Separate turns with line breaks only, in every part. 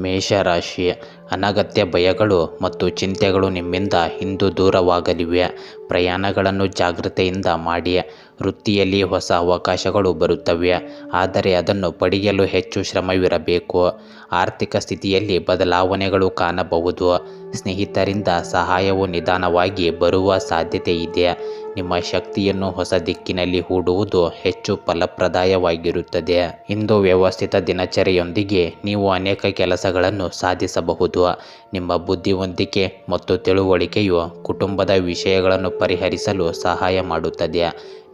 ಮೇಷರಾಶಿ ಅನಗತ್ಯ ಭಯಗಳು ಮತ್ತು ಚಿಂತೆಗಳು ನಿಮ್ಮಿಂದ ಇಂದು ದೂರವಾಗಲಿವೆ. ಪ್ರಯಾಣಗಳನ್ನು ಜಾಗ್ರತೆಯಿಂದ ಮಾಡಿ ವೃತ್ತಿಯಲ್ಲಿ ಹೊಸ ಅವಕಾಶಗಳು ಬರುತ್ತವೆ. ಆದರೆ ಅದನ್ನು ಪಡೆಯಲು ಹೆಚ್ಚು ಶ್ರಮವಿರಬೇಕು. ಆರ್ಥಿಕ ಸ್ಥಿತಿಯಲ್ಲಿ ಬದಲಾವಣೆಗಳು ಕಾಣಬಹುದು. ಸ್ನೇಹಿತರಿಂದ ಸಹಾಯವು ನಿಧಾನವಾಗಿ ಬರುವ ಸಾಧ್ಯತೆ ಇದೆ. ನಿಮ್ಮ ಶಕ್ತಿಯನ್ನು ಹೊಸ ದಿಕ್ಕಿನಲ್ಲಿ ಹೂಡುವುದು ಹೆಚ್ಚು ಫಲಪ್ರದಾಯವಾಗಿರುತ್ತದೆ. ಇಂದು ವ್ಯವಸ್ಥಿತ ದಿನಚರಿಯೊಂದಿಗೆ ನೀವು ಅನೇಕ ಕೆಲಸಗಳನ್ನು ಸಾಧಿಸಬಹುದು. ನಿಮ್ಮ ಬುದ್ಧಿವಂತಿಕೆ ಮತ್ತು ತಿಳುವಳಿಕೆಯು ಕುಟುಂಬದ ವಿಷಯಗಳನ್ನು ಪರಿಹರಿಸಲು ಸಹಾಯ ಮಾಡುತ್ತದೆ.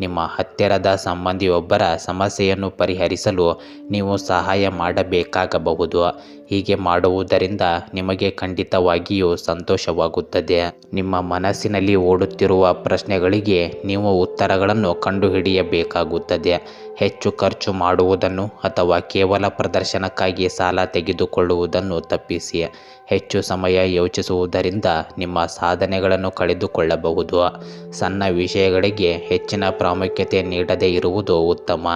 ನಿಮ್ಮ ಹತ್ತಿರದ ಸಂಬಂಧಿಯೊಬ್ಬರ ಸಮಸ್ಯೆಯನ್ನು ಪರಿಹರಿಸಲು ನೀವು ಸಹಾಯ ಮಾಡಬೇಕಾಗಬಹುದು. ಹೀಗೆ ಮಾಡುವುದರಿಂದ ನಿಮಗೆ ಖಂಡಿತವಾಗಿಯೂ ಸಂತೋಷವಾಗುತ್ತದೆ. ನಿಮ್ಮ ಮನಸ್ಸಿನಲ್ಲಿ ಓಡುತ್ತಿರುವ ಪ್ರಶ್ನೆಗಳಿಗೆ ನೀವು ಉತ್ತರಗಳನ್ನು ಕಂಡುಹಿಡಿಯಬೇಕಾಗುತ್ತದೆ. ಹೆಚ್ಚು ಖರ್ಚು ಮಾಡುವುದನ್ನು ಅಥವಾ ಕೇವಲ ಪ್ರದರ್ಶನಕ್ಕಾಗಿ ಸಾಲ ತೆಗೆದುಕೊಳ್ಳುವುದನ್ನು ತಪ್ಪಿಸಿ. ಹೆಚ್ಚು ಸಮಯ ಯೋಚಿಸುವುದರಿಂದ ನಿಮ್ಮ ಸಾಧನೆಗಳನ್ನು ಕಳೆದುಕೊಳ್ಳಬಹುದು. ಸಣ್ಣ ವಿಷಯಗಳಿಗೆ ಹೆಚ್ಚಿನ ಪ್ರಾಮುಖ್ಯತೆ ನೀಡದೇ ಇರುವುದು ಉತ್ತಮ.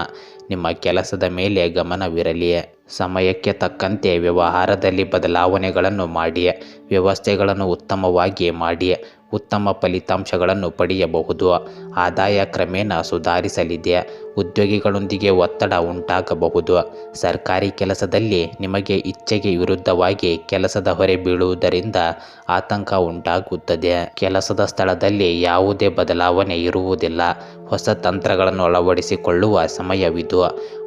ನಿಮ್ಮ ಕೆಲಸದ ಮೇಲೆ ಗಮನವಿರಲಿ. ಸಮಯಕ್ಕೆ ತಕ್ಕಂತೆ ವ್ಯವಹಾರದಲ್ಲಿ ಬದಲಾವಣೆಗಳನ್ನು ಮಾಡಿ, ವ್ಯವಸ್ಥೆಗಳನ್ನು ಉತ್ತಮವಾಗಿ ಮಾಡಿ, ಉತ್ತಮ ಫಲಿತಾಂಶಗಳನ್ನು ಪಡೆಯಬಹುದು. ಆದಾಯ ಕ್ರಮೇಣ ಸುಧಾರಿಸಲಿದೆ. ಉದ್ಯೋಗಿಗಳೊಂದಿಗೆ ಒತ್ತಡ ಉಂಟಾಗಬಹುದು. ಸರ್ಕಾರಿ ಕೆಲಸದಲ್ಲಿ ನಿಮಗೆ ಇಚ್ಛೆಗೆ ವಿರುದ್ಧವಾಗಿ ಕೆಲಸದ ಹೊರೆ ಬೀಳುವುದರಿಂದ ಆತಂಕ ಉಂಟಾಗುತ್ತದೆ. ಕೆಲಸದ ಸ್ಥಳದಲ್ಲಿ ಯಾವುದೇ ಬದಲಾವಣೆ ಇರುವುದಿಲ್ಲ. ಹೊಸ ತಂತ್ರಗಳನ್ನು ಅಳವಡಿಸಿಕೊಳ್ಳುವ ಸಮಯವಿದು.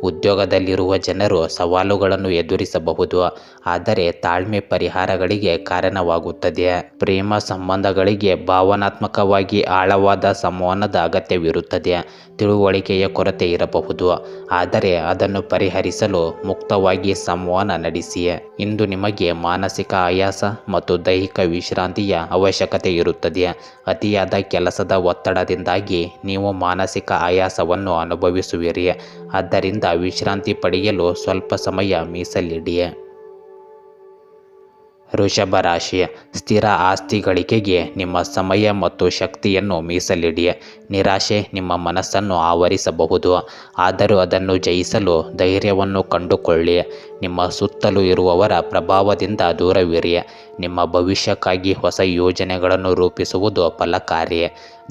ಉದ್ಯೋಗದಲ್ಲಿರುವ ಜನರು ಸವಾಲುಗಳನ್ನು ಎದುರಿಸಬಹುದು. ಆದರೆ ತಾಳ್ಮೆ ಪರಿಹಾರಗಳಿಗೆ ಕಾರಣವಾಗುತ್ತದೆ. ಪ್ರೇಮ ಸಂಬಂಧಗಳಿಗೆ ಭಾವನಾತ್ಮಕವಾಗಿ ಆಳವಾದ ಸಂವಹನದ ಅಗತ್ಯವಿರುತ್ತದೆ. ತಿಳುವಳಿಕೆಯ ಕೊರತೆ ಇರಬಹುದು. ಆದರೆ ಅದನ್ನು ಪರಿಹರಿಸಲು ಮುಕ್ತವಾಗಿ ಸಂವಹನ ನಡೆಸಿ ಇಂದು ನಿಮಗೆ ಮಾನಸಿಕ ಆಯಾಸ ಮತ್ತು ದೈಹಿಕ ವಿಶ್ರಾಂತಿಯ ಅವಶ್ಯಕತೆ ಇರುತ್ತದೆ. ಅತಿಯಾದ ಕೆಲಸದ ಒತ್ತಡದಿಂದಾಗಿ ನೀವು ಮಾನಸಿಕ ಆಯಾಸವನ್ನು ಅನುಭವಿಸುವಿರಿ. ಆದ್ದರಿಂದ ವಿಶ್ರಾಂತಿ ಪಡೆಯಲು ಸ್ವಲ್ಪ ಸಮಯ ಮೀಸಲಿಡಿ ವೃಷಭ ರಾಶಿಯ ಸ್ಥಿರ ಆಸ್ತಿ ಗಳಿಕೆಗೆ ನಿಮ್ಮ ಸಮಯ ಮತ್ತು ಶಕ್ತಿಯನ್ನು ಮೀಸಲಿಡಿ. ನಿರಾಶೆ ನಿಮ್ಮ ಮನಸ್ಸನ್ನು ಆವರಿಸಬಹುದು. ಆದರೂ ಅದನ್ನು ಜಯಿಸಲು ಧೈರ್ಯವನ್ನು ಕಂಡುಕೊಳ್ಳಿ. ನಿಮ್ಮ ಸುತ್ತಲೂ ಇರುವವರ ಪ್ರಭಾವದಿಂದ ದೂರವಿರಿ. ನಿಮ್ಮ ಭವಿಷ್ಯಕ್ಕಾಗಿ ಹೊಸ ಯೋಜನೆಗಳನ್ನು ರೂಪಿಸುವುದು ಫಲಕಾರಿ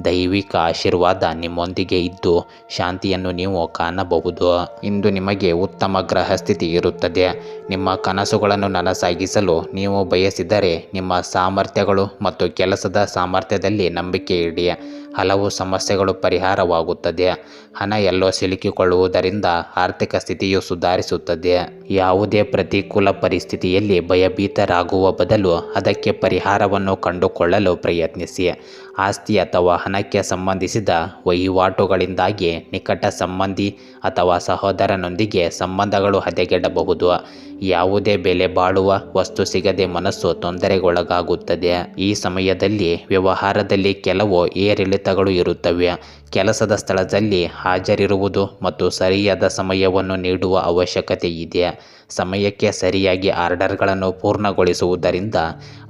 ದೈವಿಕ ಆಶೀರ್ವಾದ ನಿಮ್ಮೊಂದಿಗೆ ಇದ್ದು ಶಾಂತಿಯನ್ನು ನೀವು ಕಾಣಬಹುದು. ಇಂದು ನಿಮಗೆ ಉತ್ತಮ ಗ್ರಹ ಸ್ಥಿತಿ ಇರುತ್ತದೆ. ನಿಮ್ಮ ಕನಸುಗಳನ್ನು ನನಸಾಗಿಸಲು ನೀವು ಬಯಸಿದರೆ ನಿಮ್ಮ ಸಾಮರ್ಥ್ಯಗಳು ಮತ್ತು ಕೆಲಸದ ಸಾಮರ್ಥ್ಯದಲ್ಲಿ ನಂಬಿಕೆ ಇಡಿ. ಹಲವು ಸಮಸ್ಯೆಗಳು ಪರಿಹಾರವಾಗುತ್ತದೆ. ಹಣ ಎಲ್ಲೋ ಸಿಲುಕಿಕೊಳ್ಳುವುದರಿಂದ ಆರ್ಥಿಕ ಸ್ಥಿತಿಯು ಸುಧಾರಿಸುತ್ತದೆ. ಯಾವುದೇ ಪ್ರತಿಕೂಲ ಪರಿಸ್ಥಿತಿಯಲ್ಲಿ ಭಯಭೀತರಾಗುವ ಬದಲು ಅದಕ್ಕೆ ಪರಿಹಾರವನ್ನು ಕಂಡುಕೊಳ್ಳಲು ಪ್ರಯತ್ನಿಸಿ. ಆಸ್ತಿ ಅಥವಾ ಹಣಕ್ಕೆ ಸಂಬಂಧಿಸಿದ ವಹಿವಾಟುಗಳಿಂದಾಗಿ ನಿಕಟ ಸಂಬಂಧಿ ಅಥವಾ ಸಹೋದರನೊಂದಿಗೆ ಸಂಬಂಧಗಳು ಹದಗೆಡಬಹುದು. ಯಾವುದೇ ಬೆಲೆ ಬಾಳುವ ವಸ್ತು ಸಿಗದೆ ಮನಸ್ಸು ತೊಂದರೆಗೊಳಗಾಗುತ್ತದೆ. ಈ ಸಮಯದಲ್ಲಿ ವ್ಯವಹಾರದಲ್ಲಿ ಕೆಲವು ಏರಿಳಿತಗಳು ಇರುತ್ತವೆ. ಕೆಲಸದ ಸ್ಥಳದಲ್ಲಿ ಹಾಜರಿರುವುದು ಮತ್ತು ಸರಿಯಾದ ಸಮಯವನ್ನು ನೀಡುವ ಅವಶ್ಯಕತೆ ಇದೆ. ಸಮಯಕ್ಕೆ ಸರಿಯಾಗಿ ಆರ್ಡರ್ಗಳನ್ನು ಪೂರ್ಣಗೊಳಿಸುವುದರಿಂದ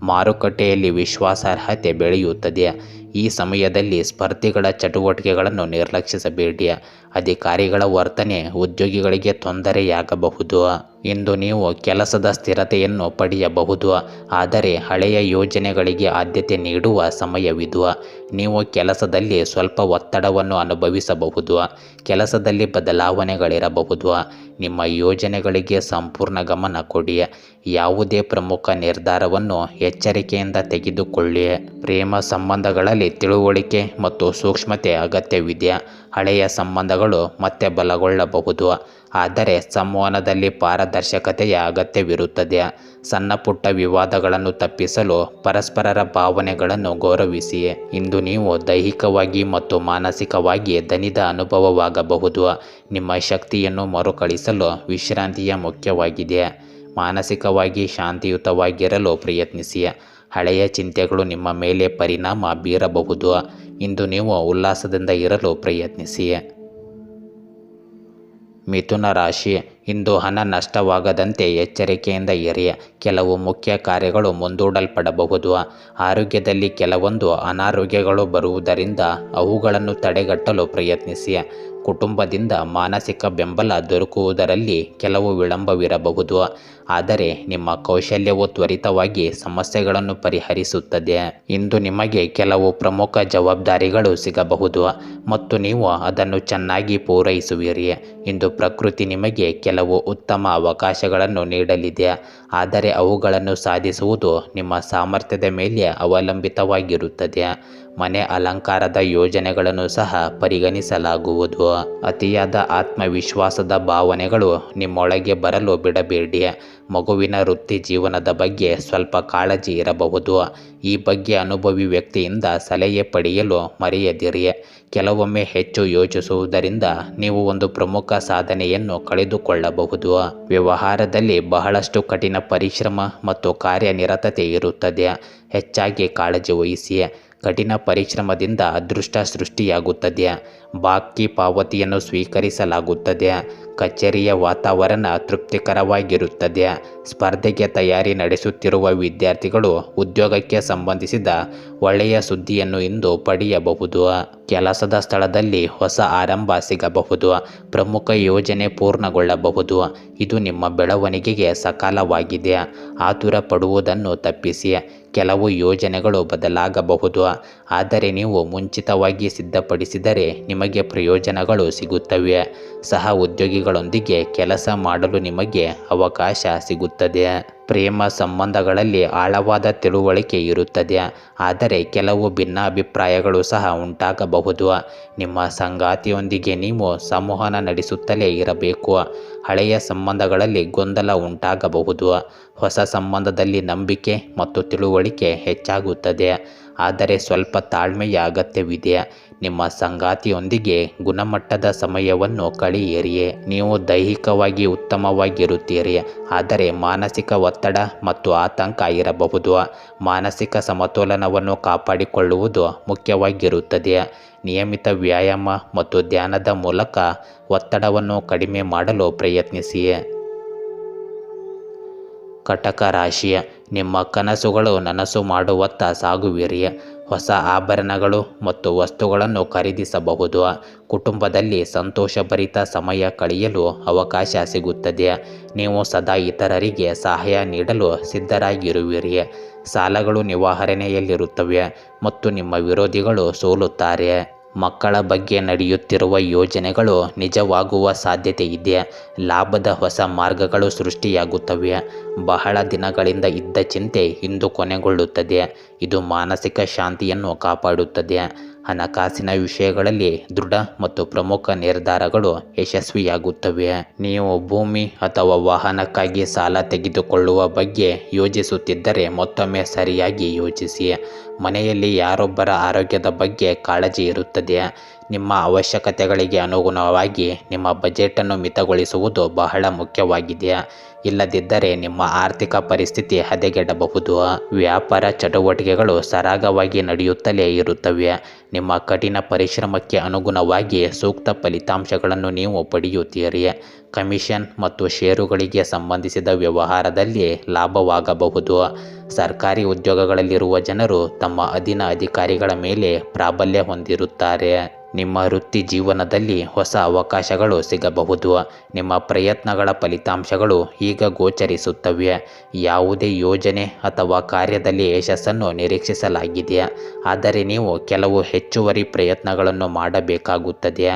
ಮಾರುಕಟ್ಟೆಯಲ್ಲಿ ವಿಶ್ವಾಸಾರ್ಹತೆ ಬೆಳೆಯುತ್ತದೆ. ಈ ಸಮಯದಲ್ಲಿ ಸ್ಪರ್ಧಿಗಳ ಚಟುವಟಿಕೆಗಳನ್ನು ನಿರ್ಲಕ್ಷಿಸಬೇಡಿ ಅಧಿಕಾರಿಗಳ ವರ್ತನೆ ಉದ್ಯೋಗಿಗಳಿಗೆ ತೊಂದರೆಯಾಗಬಹುದು ಇಂದು ನೀವು ಕೆಲಸದ ಸ್ಥಿರತೆಯನ್ನು ಪಡೆಯಬಹುದು. ಆದರೆ ಹಳೆಯ ಯೋಜನೆಗಳಿಗೆ ಆದ್ಯತೆ ನೀಡುವ ಸಮಯವಿದು. ನೀವು ಕೆಲಸದಲ್ಲಿ ಸ್ವಲ್ಪ ಒತ್ತಡವನ್ನು ಅನುಭವಿಸಬಹುದು. ಕೆಲಸದಲ್ಲಿ ಬದಲಾವಣೆಗಳಿರಬಹುದು. ನಿಮ್ಮ ಯೋಜನೆಗಳಿಗೆ ಸಂಪೂರ್ಣ ಗಮನ ಕೊಡಿ. ಯಾವುದೇ ಪ್ರಮುಖ ನಿರ್ಧಾರವನ್ನು ಎಚ್ಚರಿಕೆಯಿಂದ ತೆಗೆದುಕೊಳ್ಳಿ. ಪ್ರೇಮ ಸಂಬಂಧಗಳಲ್ಲಿ ತಿಳುವಳಿಕೆ ಮತ್ತು ಸೂಕ್ಷ್ಮತೆ ಅಗತ್ಯವಿದೆ. ಹಳೆಯ ಸಂಬಂಧಗಳು ಮತ್ತೆ ಬಲಗೊಳ್ಳಬಹುದು. ಆದರೆ ಸಂವಹನದಲ್ಲಿ ಪಾರದರ್ಶಕತೆಯ ಅಗತ್ಯವಿರುತ್ತದೆ. ಸಣ್ಣ ಪುಟ್ಟ ವಿವಾದಗಳನ್ನು ತಪ್ಪಿಸಲು ಪರಸ್ಪರರ ಭಾವನೆಗಳನ್ನು ಗೌರವಿಸಿ. ಇಂದು ನೀವು ದೈಹಿಕವಾಗಿ ಮತ್ತು ಮಾನಸಿಕವಾಗಿ ದನಿದ ಅನುಭವವಾಗಬಹುದು. ನಿಮ್ಮ ಶಕ್ತಿಯನ್ನು ಮರುಕಳಿಸಲು ವಿಶ್ರಾಂತಿಯ ಮುಖ್ಯವಾಗಿದೆ. ಮಾನಸಿಕವಾಗಿ ಶಾಂತಿಯುತವಾಗಿರಲು ಪ್ರಯತ್ನಿಸಿ. ಹಳೆಯ ಚಿಂತೆಗಳು ನಿಮ್ಮ ಮೇಲೆ ಪರಿಣಾಮ ಬೀರಬಹುದು. ಇಂದು ನೀವು ಉಲ್ಲಾಸದಿಂದ ಇರಲು ಪ್ರಯತ್ನಿಸಿ. ಮಿಥುನ ರಾಶಿ, ಇಂದು ಹಣ ನಷ್ಟವಾಗದಂತೆ ಎಚ್ಚರಿಕೆಯಿಂದ ಇರಿ. ಕೆಲವು ಮುಖ್ಯ ಕಾರ್ಯಗಳು ಮುಂದೂಡಲ್ಪಡಬಹುದು. ಆರೋಗ್ಯದಲ್ಲಿ ಕೆಲವೊಂದು ಅನಾರೋಗ್ಯಗಳು ಬರುವುದರಿಂದ ಅವುಗಳನ್ನು ತಡೆಗಟ್ಟಲು ಪ್ರಯತ್ನಿಸಿ. ಕುಟುಂಬದಿಂದ ಮಾನಸಿಕ ಬೆಂಬಲ ದೊರಕುವುದರಲ್ಲಿ ಕೆಲವು ವಿಳಂಬವಿರಬಹುದು. ಆದರೆ ನಿಮ್ಮ ಕೌಶಲ್ಯವು ತ್ವರಿತವಾಗಿ ಸಮಸ್ಯೆಗಳನ್ನು ಪರಿಹರಿಸುತ್ತದೆ. ಇಂದು ನಿಮಗೆ ಕೆಲವು ಪ್ರಮುಖ ಜವಾಬ್ದಾರಿಗಳು ಸಿಗಬಹುದು ಮತ್ತು ನೀವು ಅದನ್ನು ಚೆನ್ನಾಗಿ ಪೂರೈಸುವಿರಿ. ಇಂದು ಪ್ರಕೃತಿ ನಿಮಗೆ ಕೆಲವು ಉತ್ತಮ ಅವಕಾಶಗಳನ್ನು ನೀಡಲಿದೆ. ಆದರೆ ಅವುಗಳನ್ನು ಸಾಧಿಸುವುದು ನಿಮ್ಮ ಸಾಮರ್ಥ್ಯದ ಮೇಲೆ ಅವಲಂಬಿತವಾಗಿರುತ್ತದೆ. ಮನೆ ಅಲಂಕಾರದ ಯೋಜನೆಗಳನ್ನು ಸಹ ಪರಿಗಣಿಸಲಾಗುವುದು. ಅತಿಯಾದ ಆತ್ಮವಿಶ್ವಾಸದ ಭಾವನೆಗಳು ನಿಮ್ಮೊಳಗೆ ಬರಲು ಬಿಡಬೇಡಿ. ಮಗುವಿನ ವೃತ್ತಿ ಜೀವನದ ಬಗ್ಗೆ ಸ್ವಲ್ಪ ಕಾಳಜಿ ಇರಬಹುದು. ಈ ಬಗ್ಗೆ ಅನುಭವಿ ವ್ಯಕ್ತಿಯಿಂದ ಸಲಹೆ ಪಡೆಯಲು ಮರೆಯದಿರಿ. ಕೆಲವೊಮ್ಮೆ ಹೆಚ್ಚು ಯೋಚಿಸುವುದರಿಂದ ನೀವು ಒಂದು ಪ್ರಮುಖ ಸಾಧನೆಯನ್ನು ಕಳೆದುಕೊಳ್ಳಬಹುದು. ವ್ಯವಹಾರದಲ್ಲಿ ಬಹಳಷ್ಟು ಕಠಿಣ ಪರಿಶ್ರಮ ಮತ್ತು ಕಾರ್ಯನಿರತತೆ ಇರುತ್ತದೆ. ಹೆಚ್ಚಾಗಿ ಕಾಳಜಿ ವಹಿಸಿ. ಕಠಿಣ ಪರಿಶ್ರಮದಿಂದ ಅದೃಷ್ಟ ಸೃಷ್ಟಿಯಾಗುತ್ತದೆ ಬಾಕಿ ಪಾವತಿಯನ್ನು ಸ್ವೀಕರಿಸಲಾಗುತ್ತದೆ. ಕಚೇರಿಯ ವಾತಾವರಣ ತೃಪ್ತಿಕರವಾಗಿರುತ್ತದೆ. ಸ್ಪರ್ಧೆಗೆ ತಯಾರಿ ನಡೆಸುತ್ತಿರುವ ವಿದ್ಯಾರ್ಥಿಗಳು ಉದ್ಯೋಗಕ್ಕೆ ಸಂಬಂಧಿಸಿದ ಒಳ್ಳೆಯ ಸುದ್ದಿಯನ್ನು ಇಂದು ಪಡೆಯಬಹುದು. ಕೆಲಸದ ಸ್ಥಳದಲ್ಲಿ ಹೊಸ ಆರಂಭ ಸಿಗಬಹುದು. ಪ್ರಮುಖ ಯೋಜನೆ ಪೂರ್ಣಗೊಳ್ಳಬಹುದು. ಇದು ನಿಮ್ಮ ಬೆಳವಣಿಗೆಗೆ ಸಕಾಲವಾಗಿದೆ. ಆತುರ ಪಡುವುದನ್ನು ತಪ್ಪಿಸಿ. ಕೆಲವು ಯೋಜನೆಗಳು ಬದಲಾಗಬಹುದು. ಆದರೆ ನೀವು ಮುಂಚಿತವಾಗಿ ಸಿದ್ಧಪಡಿಸಿದರೆ ನಿಮಗೆ ಪ್ರಯೋಜನಗಳು ಸಿಗುತ್ತವೆ. ಸಹ ಉದ್ಯೋಗಿಗಳೊಂದಿಗೆ ಕೆಲಸ ಮಾಡಲು ನಿಮಗೆ ಅವಕಾಶ ಸಿಗುತ್ತದೆ. ಪ್ರೇಮ ಸಂಬಂಧಗಳಲ್ಲಿ ಆಳವಾದ ತಿಳುವಳಿಕೆ ಇರುತ್ತದೆ. ಆದರೆ ಕೆಲವು ಭಿನ್ನಾಭಿಪ್ರಾಯಗಳು ಸಹ ಉಂಟಾಗಬಹುದು. ನಿಮ್ಮ ಸಂಗಾತಿಯೊಂದಿಗೆ ನೀವು ಸಂವಹನ ನಡೆಸುತ್ತಲೇ ಇರಬೇಕು. ಹಳೆಯ ಸಂಬಂಧಗಳಲ್ಲಿ ಗೊಂದಲ ಉಂಟಾಗಬಹುದು. ಹೊಸ ಸಂಬಂಧದಲ್ಲಿ ನಂಬಿಕೆ ಮತ್ತು ತಿಳುವಳಿಕೆ ಹೆಚ್ಚಾಗುತ್ತದೆ. ಆದರೆ ಸ್ವಲ್ಪ ತಾಳ್ಮೆಯ ಅಗತ್ಯವಿದೆ. ನಿಮ್ಮ ಸಂಗಾತಿಯೊಂದಿಗೆ ಗುಣಮಟ್ಟದ ಸಮಯವನ್ನು ಕಳೆಯಿರಿ. ನೀವು ದೈಹಿಕವಾಗಿ ಉತ್ತಮವಾಗಿರುತ್ತೀರಿ, ಆದರೆ ಮಾನಸಿಕ ಒತ್ತಡ ಮತ್ತು ಆತಂಕ ಇರಬಹುದು. ಮಾನಸಿಕ ಸಮತೋಲನವನ್ನು ಕಾಪಾಡಿಕೊಳ್ಳುವುದು ಮುಖ್ಯವಾಗಿರುತ್ತದೆ. ನಿಯಮಿತ ವ್ಯಾಯಾಮ ಮತ್ತು ಧ್ಯಾನದ ಮೂಲಕ ಒತ್ತಡವನ್ನು ಕಡಿಮೆ ಮಾಡಲು ಪ್ರಯತ್ನಿಸಿ. ಕಟಕ ರಾಶಿ, ನಿಮ್ಮ ಕನಸುಗಳು ನನಸು ಮಾಡುವತ್ತ ಸಾಗುವಿರಿ. ಹೊಸ ಆಭರಣಗಳು ಮತ್ತು ವಸ್ತುಗಳನ್ನು ಖರೀದಿಸಬಹುದು. ಕುಟುಂಬದಲ್ಲಿ ಸಂತೋಷಭರಿತ ಸಮಯ ಕಳೆಯಲು ಅವಕಾಶ ಸಿಗುತ್ತದೆ. ನೀವು ಸದಾ ಇತರರಿಗೆ ಸಹಾಯ ನೀಡಲು ಸಿದ್ಧರಾಗಿರುವಿರಿ. ಸಾಲಗಳು ನಿವಾರಣೆಯಲ್ಲಿರುತ್ತವೆ ಮತ್ತು ನಿಮ್ಮ ವಿರೋಧಿಗಳು ಸೋಲುತ್ತಾರೆ. ಮಕ್ಕಳ ಬಗ್ಗೆ ನಡೆಯುತ್ತಿರುವ ಯೋಜನೆಗಳು ನಿಜವಾಗುವ ಸಾಧ್ಯತೆ ಇದೆ ಲಾಭದ ಹೊಸ ಮಾರ್ಗಗಳು ಸೃಷ್ಟಿಯಾಗುತ್ತವೆ. ಬಹಳ ದಿನಗಳಿಂದ ಇದ್ದ ಚಿಂತೆ ಇಂದು ಕೊನೆಗೊಳ್ಳುತ್ತದೆ. ಇದು ಮಾನಸಿಕ ಶಾಂತಿಯನ್ನು ಕಾಪಾಡುತ್ತದೆ. ಹಣಕಾಸಿನ ವಿಷಯಗಳಲ್ಲಿ ದೃಢ ಮತ್ತು ಪ್ರಮುಖ ನಿರ್ಧಾರಗಳು ಯಶಸ್ವಿಯಾಗುತ್ತವೆ. ನೀವು ಭೂಮಿ ಅಥವಾ ವಾಹನಕ್ಕಾಗಿ ಸಾಲ ತೆಗೆದುಕೊಳ್ಳುವ ಬಗ್ಗೆ ಯೋಜಿಸುತ್ತಿದ್ದರೆ ಮತ್ತೊಮ್ಮೆ ಸರಿಯಾಗಿ ಯೋಚಿಸಿ. ಮನೆಯಲ್ಲಿ ಯಾರೊಬ್ಬರ ಆರೋಗ್ಯದ ಬಗ್ಗೆ ಕಾಳಜಿ ಇರುತ್ತದೆ. ನಿಮ್ಮ ಅವಶ್ಯಕತೆಗಳಿಗೆ ಅನುಗುಣವಾಗಿ ನಿಮ್ಮ ಬಜೆಟನ್ನು ಮಿತಗೊಳಿಸುವುದು ಬಹಳ ಮುಖ್ಯವಾಗಿದೆ. ಇಲ್ಲದಿದ್ದರೆ ನಿಮ್ಮ ಆರ್ಥಿಕ ಪರಿಸ್ಥಿತಿ ಹದಗೆಡಬಹುದು. ವ್ಯಾಪಾರ ಚಟುವಟಿಕೆಗಳು ಸರಾಗವಾಗಿ ನಡೆಯುತ್ತಲೇ ಇರುತ್ತವೆ. ನಿಮ್ಮ ಕಠಿಣ ಪರಿಶ್ರಮಕ್ಕೆ ಅನುಗುಣವಾಗಿ ಸೂಕ್ತ ಫಲಿತಾಂಶಗಳನ್ನು ನೀವು ಪಡೆಯುತ್ತೀರಿ. ಕಮಿಷನ್ ಮತ್ತು ಷೇರುಗಳಿಗೆ ಸಂಬಂಧಿಸಿದ ವ್ಯವಹಾರದಲ್ಲಿ ಲಾಭವಾಗಬಹುದು. ಸರ್ಕಾರಿ ಉದ್ಯೋಗಗಳಲ್ಲಿರುವ ಜನರು ತಮ್ಮ ಅಧೀನ ಅಧಿಕಾರಿಗಳ ಮೇಲೆ ಪ್ರಾಬಲ್ಯ ಹೊಂದಿರುತ್ತಾರೆ. ನಿಮ್ಮ ವೃತ್ತಿ ಜೀವನದಲ್ಲಿ ಹೊಸ ಅವಕಾಶಗಳು ಸಿಗಬಹುದು. ನಿಮ್ಮ ಪ್ರಯತ್ನಗಳ ಫಲಿತಾಂಶಗಳು ಈಗ ಗೋಚರಿಸುತ್ತವೆ. ಯಾವುದೇ ಯೋಜನೆ ಅಥವಾ ಕಾರ್ಯದಲ್ಲಿ ಯಶಸ್ಸನ್ನು ನಿರೀಕ್ಷಿಸಲಾಗಿದೆ. ಆದರೆ ನೀವು ಕೆಲವು ಹೆಚ್ಚುವರಿ ಪ್ರಯತ್ನಗಳನ್ನು ಮಾಡಬೇಕಾಗುತ್ತದೆ.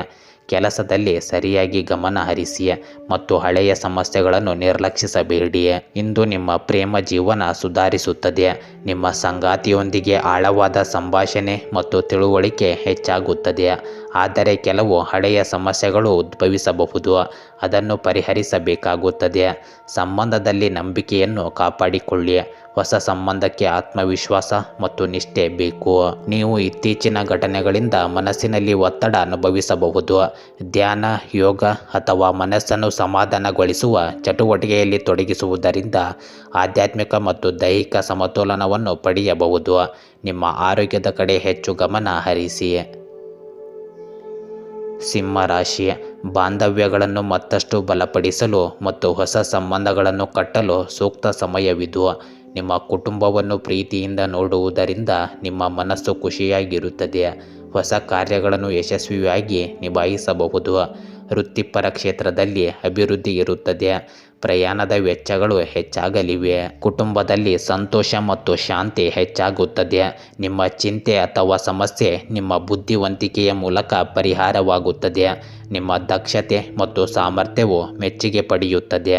ಕೆಲಸದಲ್ಲಿ ಸರಿಯಾಗಿ ಗಮನ ಹರಿಸಿ ಮತ್ತು ಹಳೆಯ ಸಮಸ್ಯೆಗಳನ್ನು ನಿರ್ಲಕ್ಷಿಸಬೇಡಿ ಇಂದು ನಿಮ್ಮ ಪ್ರೇಮ ಜೀವನ ಸುಧಾರಿಸುತ್ತದೆ. ನಿಮ್ಮ ಸಂಗಾತಿಯೊಂದಿಗೆ ಆಳವಾದ ಸಂಭಾಷಣೆ ಮತ್ತು ತಿಳುವಳಿಕೆ ಹೆಚ್ಚಾಗುತ್ತದೆ. ಆದರೆ ಕೆಲವು ಹಳೆಯ ಸಮಸ್ಯೆಗಳು ಉದ್ಭವಿಸಬಹುದು. ಅದನ್ನು ಪರಿಹರಿಸಬೇಕಾಗುತ್ತದೆ. ಸಂಬಂಧದಲ್ಲಿ ನಂಬಿಕೆಯನ್ನು ಕಾಪಾಡಿಕೊಳ್ಳಿ. ಹೊಸ ಸಂಬಂಧಕ್ಕೆ ಆತ್ಮವಿಶ್ವಾಸ ಮತ್ತು ನಿಷ್ಠೆ ಬೇಕು. ನೀವು ಇತ್ತೀಚಿನ ಘಟನೆಗಳಿಂದ ಮನಸ್ಸಿನಲ್ಲಿ ಒತ್ತಡ ಅನುಭವಿಸಬಹುದು. ಧ್ಯಾನ, ಯೋಗ ಅಥವಾ ಮನಸ್ಸನ್ನು ಸಮಾಧಾನಗೊಳಿಸುವ ಚಟುವಟಿಕೆಯಲ್ಲಿ ತೊಡಗಿಸುವುದರಿಂದ ಆಧ್ಯಾತ್ಮಿಕ ಮತ್ತು ದೈಹಿಕ ಸಮತೋಲನವನ್ನು ಪಡೆಯಬಹುದು. ನಿಮ್ಮ ಆರೋಗ್ಯದ ಕಡೆ ಹೆಚ್ಚು ಗಮನ ಹರಿಸಿ. ಸಿಂಹರಾಶಿ ಬಾಂಧವ್ಯಗಳನ್ನು ಮತ್ತಷ್ಟು ಬಲಪಡಿಸಲು ಮತ್ತು ಹೊಸ ಸಂಬಂಧಗಳನ್ನು ಕಟ್ಟಲು ಸೂಕ್ತ ಸಮಯವಿದು. ನಿಮ್ಮ ಕುಟುಂಬವನ್ನು ಪ್ರೀತಿಯಿಂದ ನೋಡುವುದರಿಂದ ನಿಮ್ಮ ಮನಸ್ಸು ಖುಷಿಯಾಗಿರುತ್ತದೆ. ಹೊಸ ಕಾರ್ಯಗಳನ್ನು ಯಶಸ್ವಿಯಾಗಿ ನಿಭಾಯಿಸಬಹುದು. ವೃತ್ತಿಪರ ಕ್ಷೇತ್ರದಲ್ಲಿ ಅಭಿವೃದ್ಧಿ ಇರುತ್ತದೆ. ಪ್ರಯಾಣದ ವೆಚ್ಚಗಳು ಹೆಚ್ಚಾಗಲಿವೆ. ಕುಟುಂಬದಲ್ಲಿ ಸಂತೋಷ ಮತ್ತು ಶಾಂತಿ ಹೆಚ್ಚಾಗುತ್ತದೆ. ನಿಮ್ಮ ಚಿಂತೆ ಅಥವಾ ಸಮಸ್ಯೆ ನಿಮ್ಮ ಬುದ್ಧಿವಂತಿಕೆಯ ಮೂಲಕ ಪರಿಹಾರವಾಗುತ್ತದೆ. ನಿಮ್ಮ ದಕ್ಷತೆ ಮತ್ತು ಸಾಮರ್ಥ್ಯವು ಮೆಚ್ಚುಗೆ ಪಡೆಯುತ್ತದೆ.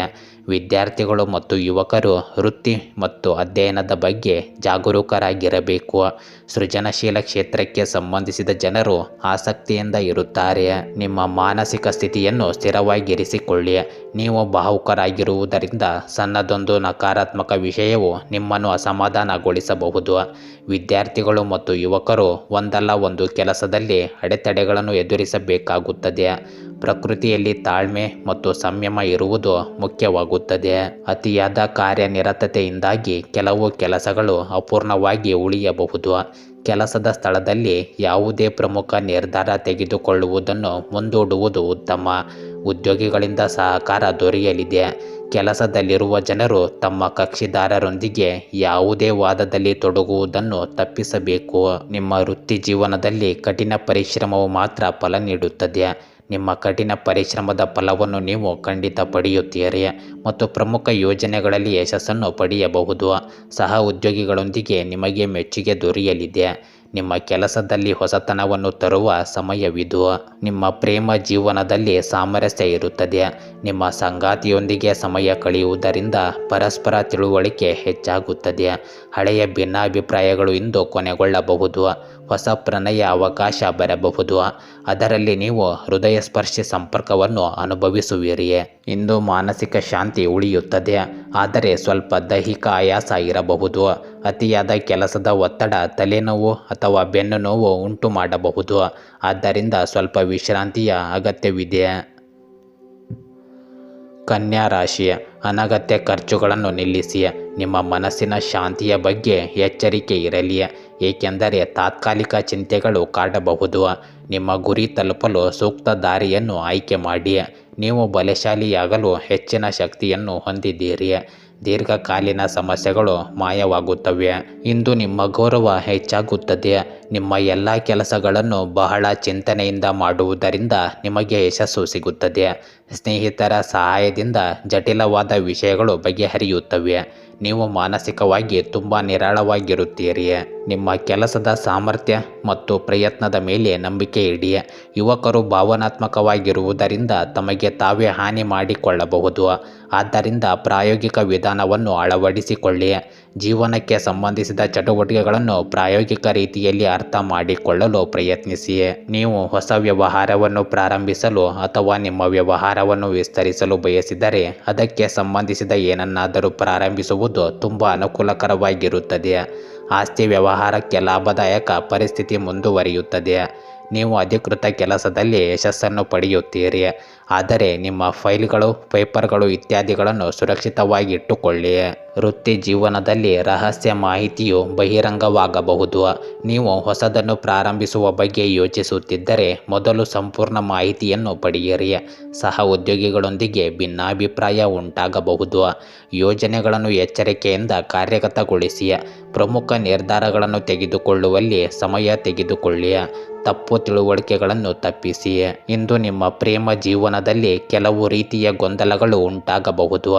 ವಿದ್ಯಾರ್ಥಿಗಳು ಮತ್ತು ಯುವಕರು ವೃತ್ತಿ ಮತ್ತು ಅಧ್ಯಯನದ ಬಗ್ಗೆ ಜಾಗರೂಕರಾಗಿರಬೇಕು. ಸೃಜನಶೀಲ ಕ್ಷೇತ್ರಕ್ಕೆ ಸಂಬಂಧಿಸಿದ ಜನರು ಆಸಕ್ತಿಯಿಂದ ಇರುತ್ತಾರೆ. ನಿಮ್ಮ ಮಾನಸಿಕ ಸ್ಥಿತಿಯನ್ನು ಸ್ಥಿರವಾಗಿರಿಸಿಕೊಳ್ಳಿ. ನೀವು ಭಾವುಕರಾಗಿರುವುದರಿಂದ ಸಣ್ಣದೊಂದು ನಕಾರಾತ್ಮಕ ವಿಷಯವು ನಿಮ್ಮನ್ನು ಅಸಮಾಧಾನಗೊಳಿಸಬಹುದು. ವಿದ್ಯಾರ್ಥಿಗಳು ಮತ್ತು ಯುವಕರು ಒಂದಲ್ಲ ಒಂದು ಕೆಲಸದಲ್ಲಿ ಅಡೆತಡೆಗಳನ್ನು ಎದುರಿಸಬೇಕಾಗುತ್ತದೆ. ಪ್ರಕೃತಿಯಲ್ಲಿ ತಾಳ್ಮೆ ಮತ್ತು ಸಂಯಮ ಇರುವುದು ಮುಖ್ಯವಾಗುತ್ತದೆ. ಅತಿಯಾದ ಕಾರ್ಯನಿರತತೆಯಿಂದಾಗಿ ಕೆಲವು ಕೆಲಸಗಳು ಅಪೂರ್ಣವಾಗಿ ಉಳಿಯಬಹುದು. ಕೆಲಸದ ಸ್ಥಳದಲ್ಲಿ ಯಾವುದೇ ಪ್ರಮುಖ ನಿರ್ಧಾರ ತೆಗೆದುಕೊಳ್ಳುವುದನ್ನು ಮುಂದೂಡುವುದು ಉತ್ತಮ. ಉದ್ಯೋಗಿಗಳಿಂದ ಸಹಕಾರ ದೊರೆಯಲಿದೆ. ಕೆಲಸದಲ್ಲಿರುವ ಜನರು ತಮ್ಮ ಕಕ್ಷಿದಾರರೊಂದಿಗೆ ಯಾವುದೇ ವಾದದಲ್ಲಿ ತೊಡಗುವುದನ್ನು ತಪ್ಪಿಸಬೇಕು. ನಿಮ್ಮ ವೃತ್ತಿ ಜೀವನದಲ್ಲಿ ಕಠಿಣ ಪರಿಶ್ರಮವು ಮಾತ್ರ ಫಲ ನೀಡುತ್ತದೆ. ನಿಮ್ಮ ಕಠಿಣ ಪರಿಶ್ರಮದ ಫಲವನ್ನು ನೀವು ಖಂಡಿತ ಪಡೆಯುತ್ತೀರಿ ಮತ್ತು ಪ್ರಮುಖ ಯೋಜನೆಗಳಲ್ಲಿ ಯಶಸ್ಸನ್ನು ಪಡೆಯಬಹುದು. ಸಹ ಉದ್ಯೋಗಿಗಳೊಂದಿಗೆ ನಿಮಗೆ ಮೆಚ್ಚುಗೆ ದೊರೆಯಲಿದೆ. ನಿಮ್ಮ ಕೆಲಸದಲ್ಲಿ ಹೊಸತನವನ್ನು ತರುವ ಸಮಯವಿದು. ನಿಮ್ಮ ಪ್ರೇಮ ಜೀವನದಲ್ಲಿ ಸಾಮರಸ್ಯ ಇರುತ್ತದೆ. ನಿಮ್ಮ ಸಂಗಾತಿಯೊಂದಿಗೆ ಸಮಯ ಕಳೆಯುವುದರಿಂದ ಪರಸ್ಪರ ತಿಳುವಳಿಕೆ ಹೆಚ್ಚಾಗುತ್ತದೆ. ಹಳೆಯ ಭಿನ್ನಾಭಿಪ್ರಾಯಗಳು ಇಂದು ಕೊನೆಗೊಳ್ಳಬಹುದು. ಹೊಸ ಪ್ರಣಯ ಅವಕಾಶ ಬರಬಹುದು. ಅದರಲ್ಲಿ ನೀವು ಹೃದಯ ಸ್ಪರ್ಶಿ ಸಂಪರ್ಕವನ್ನು ಅನುಭವಿಸುವಿರಿಯೇ. ಇಂದು ಮಾನಸಿಕ ಶಾಂತಿ ಉಳಿಯುತ್ತದೆ. ಆದರೆ ಸ್ವಲ್ಪ ದೈಹಿಕ ಆಯಾಸ ಇರಬಹುದು. ಅತಿಯಾದ ಕೆಲಸದ ಒತ್ತಡ, ತಲೆನೋವು ಅಥವಾ ಬೆನ್ನು ನೋವು ಉಂಟು ಮಾಡಬಹುದು. ಆದ್ದರಿಂದ ಸ್ವಲ್ಪ ವಿಶ್ರಾಂತಿಯ ಅಗತ್ಯವಿದೆ. ಕನ್ಯಾ ರಾಶಿ, ಅನಗತ್ಯ ಖರ್ಚುಗಳನ್ನು ನಿಲ್ಲಿಸಿ. ನಿಮ್ಮ ಮನಸ್ಸಿನ ಶಾಂತಿಯ ಬಗ್ಗೆ ಎಚ್ಚರಿಕೆ ಇರಲಿ. ಏಕೆಂದರೆ ತಾತ್ಕಾಲಿಕ ಚಿಂತೆಗಳು ಕಾಡಬಹುದು. ನಿಮ್ಮ ಗುರಿ ತಲುಪಲು ಸೂಕ್ತ ದಾರಿಯನ್ನು ಆಯ್ಕೆ ಮಾಡಿ. ನೀವು ಬಲಶಾಲಿಯಾಗಲು ಹೆಚ್ಚಿನ ಶಕ್ತಿಯನ್ನು ಹೊಂದಿದ್ದೀರಿ. ದೀರ್ಘಕಾಲೀನ ಸಮಸ್ಯೆಗಳು ಮಾಯವಾಗುತ್ತವೆ. ಇಂದು ನಿಮ್ಮ ಗೌರವ ಹೆಚ್ಚಾಗುತ್ತದೆ. ನಿಮ್ಮ ಎಲ್ಲ ಕೆಲಸಗಳನ್ನು ಬಹಳ ಚಿಂತನೆಯಿಂದ ಮಾಡುವುದರಿಂದ ನಿಮಗೆ ಯಶಸ್ಸು ಸಿಗುತ್ತದೆ. ಸ್ನೇಹಿತರ ಸಹಾಯದಿಂದ ಜಟಿಲವಾದ ವಿಷಯಗಳು ಬಗೆಹರಿಯುತ್ತವೆ. ನೀವು ಮಾನಸಿಕವಾಗಿ ತುಂಬ ನಿರಾಳವಾಗಿರುತ್ತೀರಿ. ನಿಮ್ಮ ಕೆಲಸದ ಸಾಮರ್ಥ್ಯ ಮತ್ತು ಪ್ರಯತ್ನದ ಮೇಲೆ ನಂಬಿಕೆ ಇಡಿ ಯುವಕರು ಭಾವನಾತ್ಮಕವಾಗಿರುವುದರಿಂದ ತಮಗೆ ತಾವೇ ಹಾನಿ ಮಾಡಿಕೊಳ್ಳಬಹುದು. ಆದ್ದರಿಂದ ಪ್ರಾಯೋಗಿಕ ವಿಧಾನವನ್ನು ಅಳವಡಿಸಿಕೊಳ್ಳಿ. ಜೀವನಕ್ಕೆ ಸಂಬಂಧಿಸಿದ ಚಟುವಟಿಕೆಗಳನ್ನು ಪ್ರಾಯೋಗಿಕ ರೀತಿಯಲ್ಲಿ ಅರ್ಥ ಮಾಡಿಕೊಳ್ಳಲು ಪ್ರಯತ್ನಿಸಿ. ನೀವು ಹೊಸ ವ್ಯವಹಾರವನ್ನು ಪ್ರಾರಂಭಿಸಲು ಅಥವಾ ನಿಮ್ಮ ವ್ಯವಹಾರವನ್ನು ವಿಸ್ತರಿಸಲು ಬಯಸಿದರೆ ಅದಕ್ಕೆ ಸಂಬಂಧಿಸಿದ ಏನನ್ನಾದರೂ ಪ್ರಾರಂಭಿಸುವುದು ತುಂಬ ಅನುಕೂಲಕರವಾಗಿರುತ್ತದೆ. ಆಸ್ತಿ ವ್ಯವಹಾರಕ್ಕೆ ಲಾಭದಾಯಕ ಪರಿಸ್ಥಿತಿ ಮುಂದುವರಿಯುತ್ತದೆ. ನೀವು ಅಧಿಕೃತ ಕೆಲಸದಲ್ಲಿ ಯಶಸ್ಸನ್ನು ಪಡೆಯುತ್ತೀರಿ. ಆದರೆ ನಿಮ್ಮ ಫೈಲ್ಗಳು, ಪೇಪರ್ಗಳು ಇತ್ಯಾದಿಗಳನ್ನು ಸುರಕ್ಷಿತವಾಗಿ ಇಟ್ಟುಕೊಳ್ಳಿ. ವೃತ್ತಿ ಜೀವನದಲ್ಲಿ ರಹಸ್ಯ ಮಾಹಿತಿಯು ಬಹಿರಂಗವಾಗಬಹುದು. ನೀವು ಹೊಸದನ್ನು ಪ್ರಾರಂಭಿಸುವ ಬಗ್ಗೆ ಯೋಚಿಸುತ್ತಿದ್ದರೆ ಮೊದಲು ಸಂಪೂರ್ಣ ಮಾಹಿತಿಯನ್ನು ಪಡೆಯಿರಿ. ಸಹ ಉದ್ಯೋಗಿಗಳೊಂದಿಗೆ ಭಿನ್ನಾಭಿಪ್ರಾಯ ಉಂಟಾಗಬಹುದು. ಯೋಜನೆಗಳನ್ನು ಎಚ್ಚರಿಕೆಯಿಂದ ಕಾರ್ಯಗತಗೊಳಿಸಿ. ಪ್ರಮುಖ ನಿರ್ಧಾರಗಳನ್ನು ತೆಗೆದುಕೊಳ್ಳುವಲ್ಲಿ ಸಮಯ ತೆಗೆದುಕೊಳ್ಳಿ. ತಪ್ಪು ತಿಳುವಳಿಕೆಗಳನ್ನು ತಪ್ಪಿಸಿ ಇಂದು ನಿಮ್ಮ ಪ್ರೇಮ ಜೀವನದಲ್ಲಿ ಕೆಲವು ರೀತಿಯ ಗೊಂದಲಗಳು ಉಂಟಾಗಬಹುದು.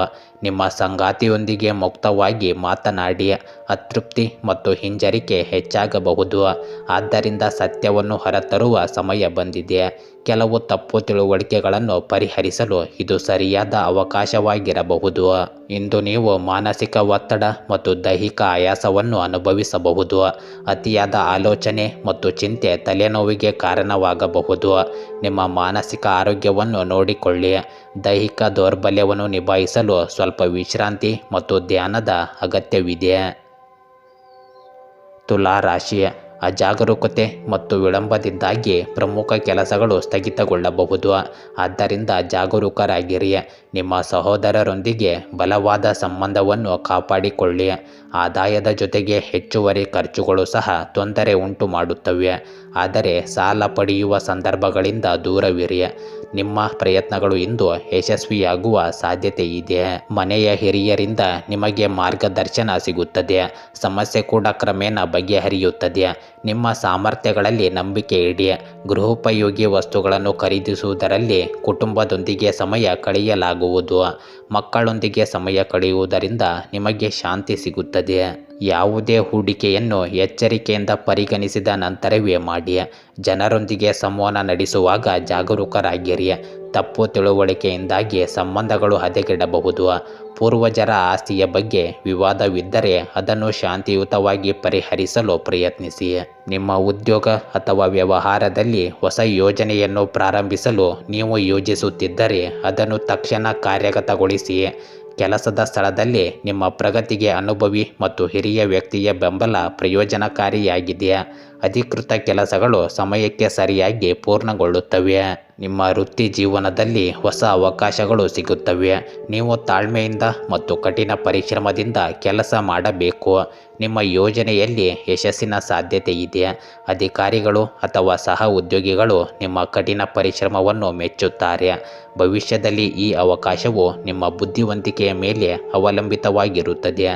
ನಿಮ್ಮ ಸಂಗಾತಿಯೊಂದಿಗೆ ಮುಕ್ತವಾಗಿ ಮಾತನಾಡಿ, ಅತೃಪ್ತಿ ಮತ್ತು ಹಿಂಜರಿಕೆ ಹೆಚ್ಚಾಗಬಹುದು. ಆದ್ದರಿಂದ ಸತ್ಯವನ್ನು ಹೊರತರುವ ಸಮಯ ಬಂದಿದೆ. ಕೆಲವು ತಪ್ಪು ತಿಳುವಳಿಕೆಗಳನ್ನು ಪರಿಹರಿಸಲು ಇದು ಸರಿಯಾದ ಅವಕಾಶವಾಗಿರಬಹುದು. ಇಂದು ನೀವು ಮಾನಸಿಕ ಒತ್ತಡ ಮತ್ತು ದೈಹಿಕ ಆಯಾಸವನ್ನು ಅನುಭವಿಸಬಹುದು. ಅತಿಯಾದ ಆಲೋಚನೆ ಮತ್ತು ಚಿಂತೆ ತಲೆನೋವಿಗೆ ಕಾರಣವಾಗಬಹುದು. ನಿಮ್ಮ ಮಾನಸಿಕ ಆರೋಗ್ಯವನ್ನು ನೋಡಿಕೊಳ್ಳಿ. ದೈಹಿಕ ದೌರ್ಬಲ್ಯವನ್ನು ನಿಭಾಯಿಸಲು ಸ್ವಲ್ಪ ವಿಶ್ರಾಂತಿ ಮತ್ತು ಧ್ಯಾನದ ಅಗತ್ಯವಿದೆ. ತುಲಾ ರಾಶಿ ಅಜಾಗರೂಕತೆ ಮತ್ತು ವಿಳಂಬದಿಂದಾಗಿ ಪ್ರಮುಖ ಕೆಲಸಗಳು ಸ್ಥಗಿತಗೊಳ್ಳಬಹುದು. ಆದ್ದರಿಂದ ಜಾಗರೂಕರಾಗಿರಿ. ನಿಮ್ಮ ಸಹೋದರರೊಂದಿಗೆ ಬಲವಾದ ಸಂಬಂಧವನ್ನು ಕಾಪಾಡಿಕೊಳ್ಳಿ. ಆದಾಯದ ಜೊತೆಗೆ ಹೆಚ್ಚುವರಿ ಖರ್ಚುಗಳು ಸಹ ತೊಂದರೆ ಉಂಟು ಮಾಡುತ್ತವೆ ಆದರೆ ಸಾಲ ಪಡೆಯುವ ಸಂದರ್ಭಗಳಿಂದ ದೂರವಿರಿ. ನಿಮ್ಮ ಪ್ರಯತ್ನಗಳು ಇಂದು ಯಶಸ್ವಿಯಾಗುವ ಸಾಧ್ಯತೆ ಇದೆ ಮನೆಯ ಹಿರಿಯರಿಂದ ನಿಮಗೆ ಮಾರ್ಗದರ್ಶನ ಸಿಗುತ್ತದೆ. ಸಮಸ್ಯೆ ಕೂಡ ಕ್ರಮೇಣ ಬಗೆಹರಿಯುತ್ತದೆ. ನಿಮ್ಮ ಸಾಮರ್ಥ್ಯಗಳಲ್ಲಿ ನಂಬಿಕೆ ಇಡಿ. ಗೃಹೋಪಯೋಗಿ ವಸ್ತುಗಳನ್ನು ಖರೀದಿಸುವುದರಲ್ಲಿ ಕುಟುಂಬದೊಂದಿಗೆ ಸಮಯ ಕಳೆಯಲಾಗುವುದು. ಮಕ್ಕಳೊಂದಿಗೆ ಸಮಯ ಕಳೆಯುವುದರಿಂದ ನಿಮಗೆ ಶಾಂತಿ ಸಿಗುತ್ತದೆ. ಯಾವುದೇ ಹೂಡಿಕೆಯನ್ನು ಎಚ್ಚರಿಕೆಯಿಂದ ಪರಿಗಣಿಸಿದ ನಂತರವೇ ಮಾಡಿ ಜನರೊಂದಿಗೆ ಸಂವಹನ ನಡೆಸುವಾಗ ಜಾಗರೂಕರಾಗಿರಿ. ತಪ್ಪು ತಿಳುವಳಿಕೆಯಿಂದಾಗಿ ಸಂಬಂಧಗಳು ಹದಗೆಡಬಹುದು. ಪೂರ್ವಜರ ಆಸ್ತಿಯ ಬಗ್ಗೆ ವಿವಾದವಿದ್ದರೆ ಅದನ್ನು ಶಾಂತಿಯುತವಾಗಿ ಪರಿಹರಿಸಲು ಪ್ರಯತ್ನಿಸಿ. ನಿಮ್ಮ ಉದ್ಯೋಗ ಅಥವಾ ವ್ಯವಹಾರದಲ್ಲಿ ಹೊಸ ಯೋಜನೆಯನ್ನು ಪ್ರಾರಂಭಿಸಲು ನೀವು ಯೋಜಿಸುತ್ತಿದ್ದರೆ ಅದನ್ನು ತಕ್ಷಣ ಕಾರ್ಯಗತಗೊಳಿಸಿ. ಕೆಲಸದ ಸ್ಥಳದಲ್ಲಿ ನಿಮ್ಮ ಪ್ರಗತಿಗೆ ಅನುಭವಿ ಮತ್ತು ಹಿರಿಯ ವ್ಯಕ್ತಿಯ ಬೆಂಬಲ ಪ್ರಯೋಜನಕಾರಿಯಾಗಿದೆ ಅಧಿಕೃತ ಕೆಲಸಗಳು ಸಮಯಕ್ಕೆ ಸರಿಯಾಗಿ ಪೂರ್ಣಗೊಳ್ಳುತ್ತವೆ. ನಿಮ್ಮ ವೃತ್ತಿ ಜೀವನದಲ್ಲಿ ಹೊಸ ಅವಕಾಶಗಳು ಸಿಗುತ್ತವೆ. ನೀವು ತಾಳ್ಮೆಯಿಂದ ಮತ್ತು ಕಠಿಣ ಪರಿಶ್ರಮದಿಂದ ಕೆಲಸ ಮಾಡಬೇಕು. ನಿಮ್ಮ ಯೋಜನೆಯಲ್ಲಿ ಯಶಸ್ಸಿನ ಸಾಧ್ಯತೆ ಇದೆ ಅಧಿಕಾರಿಗಳು ಅಥವಾ ಸಹ ಉದ್ಯೋಗಿಗಳು ನಿಮ್ಮ ಕಠಿಣ ಪರಿಶ್ರಮವನ್ನು ಮೆಚ್ಚುತ್ತಾರೆ. ಭವಿಷ್ಯದಲ್ಲಿ ಈ ಅವಕಾಶವು ನಿಮ್ಮ ಬುದ್ಧಿವಂತಿಕೆಯ ಮೇಲೆ ಅವಲಂಬಿತವಾಗಿರುತ್ತದೆ.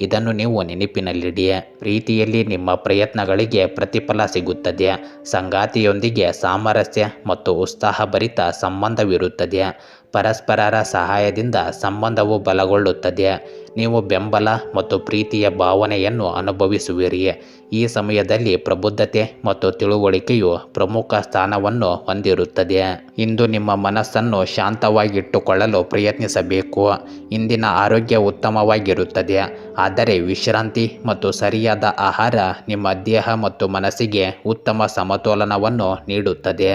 ಇದನ್ನು ನೀವು ನೆನಪಿನಲ್ಲಿಡಿ. ಪ್ರೀತಿಯಲ್ಲಿ ನಿಮ್ಮ ಪ್ರಯತ್ನಗಳಿಗೆ ಪ್ರತಿಫಲ ಸಿಗುತ್ತದೆ. ಸಂಗಾತಿಯೊಂದಿಗೆ ಸಾಮರಸ್ಯ ಮತ್ತು ಉತ್ಸಾಹಭರಿತ ಸಂಬಂಧವಿರುತ್ತದೆ. ಪರಸ್ಪರರ ಸಹಾಯದಿಂದ ಸಂಬಂಧವು ಬಲಗೊಳ್ಳುತ್ತದೆ ನೀವು ಬೆಂಬಲ ಮತ್ತು ಪ್ರೀತಿಯ ಭಾವನೆಯನ್ನು ಅನುಭವಿಸುವಿರಿ. ಈ ಸಮಯದಲ್ಲಿ ಪ್ರಬುದ್ಧತೆ ಮತ್ತು ತಿಳುವಳಿಕೆಯು ಪ್ರಮುಖ ಸ್ಥಾನವನ್ನು ಹೊಂದಿರುತ್ತದೆ ಇಂದು ನಿಮ್ಮ ಮನಸ್ಸನ್ನು ಶಾಂತವಾಗಿಟ್ಟುಕೊಳ್ಳಲು ಪ್ರಯತ್ನಿಸಬೇಕು. ಇಂದಿನ ಆರೋಗ್ಯ ಉತ್ತಮವಾಗಿರುತ್ತದೆ ಆದರೆ ವಿಶ್ರಾಂತಿ ಮತ್ತು ಸರಿಯಾದ ಆಹಾರ ನಿಮ್ಮ ದೇಹ ಮತ್ತು ಮನಸ್ಸಿಗೆ ಉತ್ತಮ ಸಮತೋಲನವನ್ನು ನೀಡುತ್ತದೆ